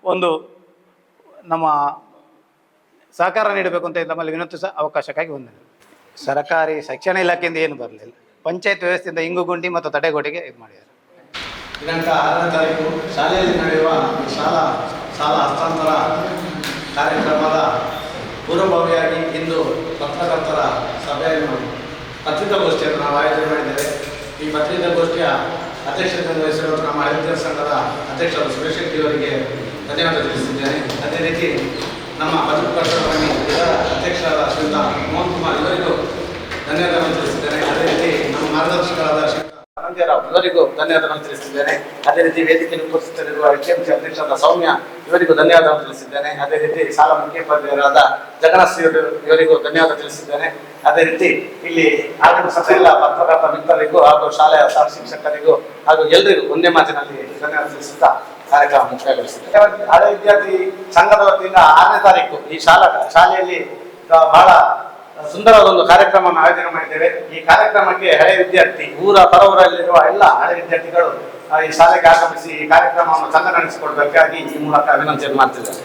ಒಂದು ನಮ್ಮ ಸಹಕಾರ ನೀಡಬೇಕು ಅಂತ ನಮ್ಮಲ್ಲಿ ವಿನಂತಿಸ ಅವಕಾಶಕ್ಕಾಗಿ ಹೊಂದಿದೆ ಸರ್ಕಾರಿ ಶಿಕ್ಷಣ ಇಲಾಖೆಯಿಂದ ಏನು ಬರಲಿಲ್ಲ. ಪಂಚಾಯತ್ ವ್ಯವಸ್ಥೆಯಿಂದ ಇಂಗುಗುಂಡಿ ಮತ್ತು ತಡೆಗೋಡೆಗೆ ಇದು ಮಾಡಿದ್ದಾರೆ. ದಿನಾಂಕ ಆರನೇ ತಾರೀಕು ಶಾಲೆಯಲ್ಲಿ ನಡೆಯುವ ಶಾಲಾ ಶಾಲಾ ಹಸ್ತಾಂತರ ಕಾರ್ಯಕ್ರಮದ ಪೂರ್ವಭಾವಿಯಾಗಿ ಇಂದು ಪತ್ರಕರ್ತರ ಸಭೆಯನ್ನು ಪತ್ರಿಕಾಗೋಷ್ಠಿಯನ್ನು ನಾವು ಆಯೋಜನೆ ಮಾಡಿದ್ದೇವೆ. ಈ ಪತ್ರಿಕಾಗೋಷ್ಠಿಯ ಅಧ್ಯಕ್ಷತೆಯನ್ನು ವಹಿಸಿರುವ ನಮ್ಮ ಹಳೆ ಸಂಘದ ಅಧ್ಯಕ್ಷರು ಸುರೇಶ್ ಶೆಟ್ಟಿ ಅವರಿಗೆ ಧನ್ಯವಾದ ತಿಳಿಸಿದ್ದೇನೆ. ಅದೇ ರೀತಿ ನಮ್ಮ ಬನ್ನಿ ಇದರ ಅಧ್ಯಕ್ಷರಾದ ಶ್ರೀಯುತ ಮೋಹನ್ ಕುಮಾರ್ ಇವರಿಗೂ ಧನ್ಯವಾದಗಳನ್ನು ತಿಳಿಸಿದ್ದೇನೆ. ಅದೇ ರೀತಿ ನಮ್ಮ ಮಾರ್ಗದರ್ಶಕರಾದ ಇವರಿಗೂ ಧನ್ಯವಾದವನ್ನು ತಿಳಿಸಿದ್ದೇನೆ. ಅದೇ ರೀತಿ ವೇದಿಕೆಯಲ್ಲಿ ಉಪಸ್ಥಿತರಿರುವ ಎಚ್ಎಂಸಿ ಅಧ್ಯಕ್ಷರಾದ ಸೌಮ್ಯ ಇವರಿಗೂ ಧನ್ಯವಾದಗಳನ್ನು ತಿಳಿಸಿದ್ದೇನೆ. ಅದೇ ರೀತಿ ಸಾಲ ಮುಖ್ಯೋಪಾಧ್ಯಾಯರಾದ ಜಗನ್ನಾಥ್ ಇವರಿಗೂ ಧನ್ಯವಾದ ತಿಳಿಸಿದ್ದೇನೆ. ಅದೇ ರೀತಿ ಇಲ್ಲಿ ಆಗಮಿಸಿದ ಎಲ್ಲ ಪತ್ರಕರ್ತ ಮಿತ್ರರಿಗೂ ಹಾಗೂ ಶಾಲೆಯ ಸಹ ಶಿಕ್ಷಕರಿಗೂ ಹಾಗೂ ಎಲ್ಲರಿಗೂ ಒಂದೇ ಮಾತಿನಲ್ಲಿ ಧನ್ಯವಾದ ತಿಳಿಸುತ್ತಾ ಕಾರ್ಯಕ್ರಮ ಮುಕ್ತಾಯಗೊಳಿಸಿದ್ದೇವೆ ಹಳೆ ವಿದ್ಯಾರ್ಥಿ ಸಂಘದ ವತಿಯಿಂದ ಆರನೇ ತಾರೀಕು ಈ ಶಾಲಾ ಶಾಲೆಯಲ್ಲಿ ಬಹಳ ಸುಂದರವಾದ ಒಂದು ಕಾರ್ಯಕ್ರಮವನ್ನು ಆಯೋಜನೆ ಮಾಡಿದ್ದೇವೆ. ಈ ಕಾರ್ಯಕ್ರಮಕ್ಕೆ ಹಳೆ ವಿದ್ಯಾರ್ಥಿ, ಊರ ಪರವೂರಲ್ಲಿರುವ ಎಲ್ಲ ಹಳೆ ವಿದ್ಯಾರ್ಥಿಗಳು ಈ ಶಾಲೆಗೆ ಆಗಮಿಸಿ ಈ ಕಾರ್ಯಕ್ರಮವನ್ನು ಚಂದ ನಡೆಸಿಕೊಡ್ಬೇಕಾಗಿ ಈ ಮೂಲಕ ವಿನಂತಿಯನ್ನು ಮಾಡ್ತಿದ್ದಾರೆ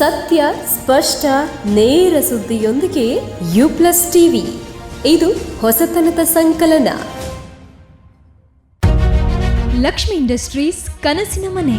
ಸತ್ಯ, ಸ್ಪಷ್ಟ, ನೇರ ಸುದ್ದಿಯೊಂದಿಗೆ ಯು ಪ್ಲಸ್ ಟಿವಿ. ಇದು ಹೊಸತನದ ಸಂಕಲನ. ಲಕ್ಷ್ಮಿ ಇಂಡಸ್ಟ್ರೀಸ್ ಕನಸಿನ ಮನೆ.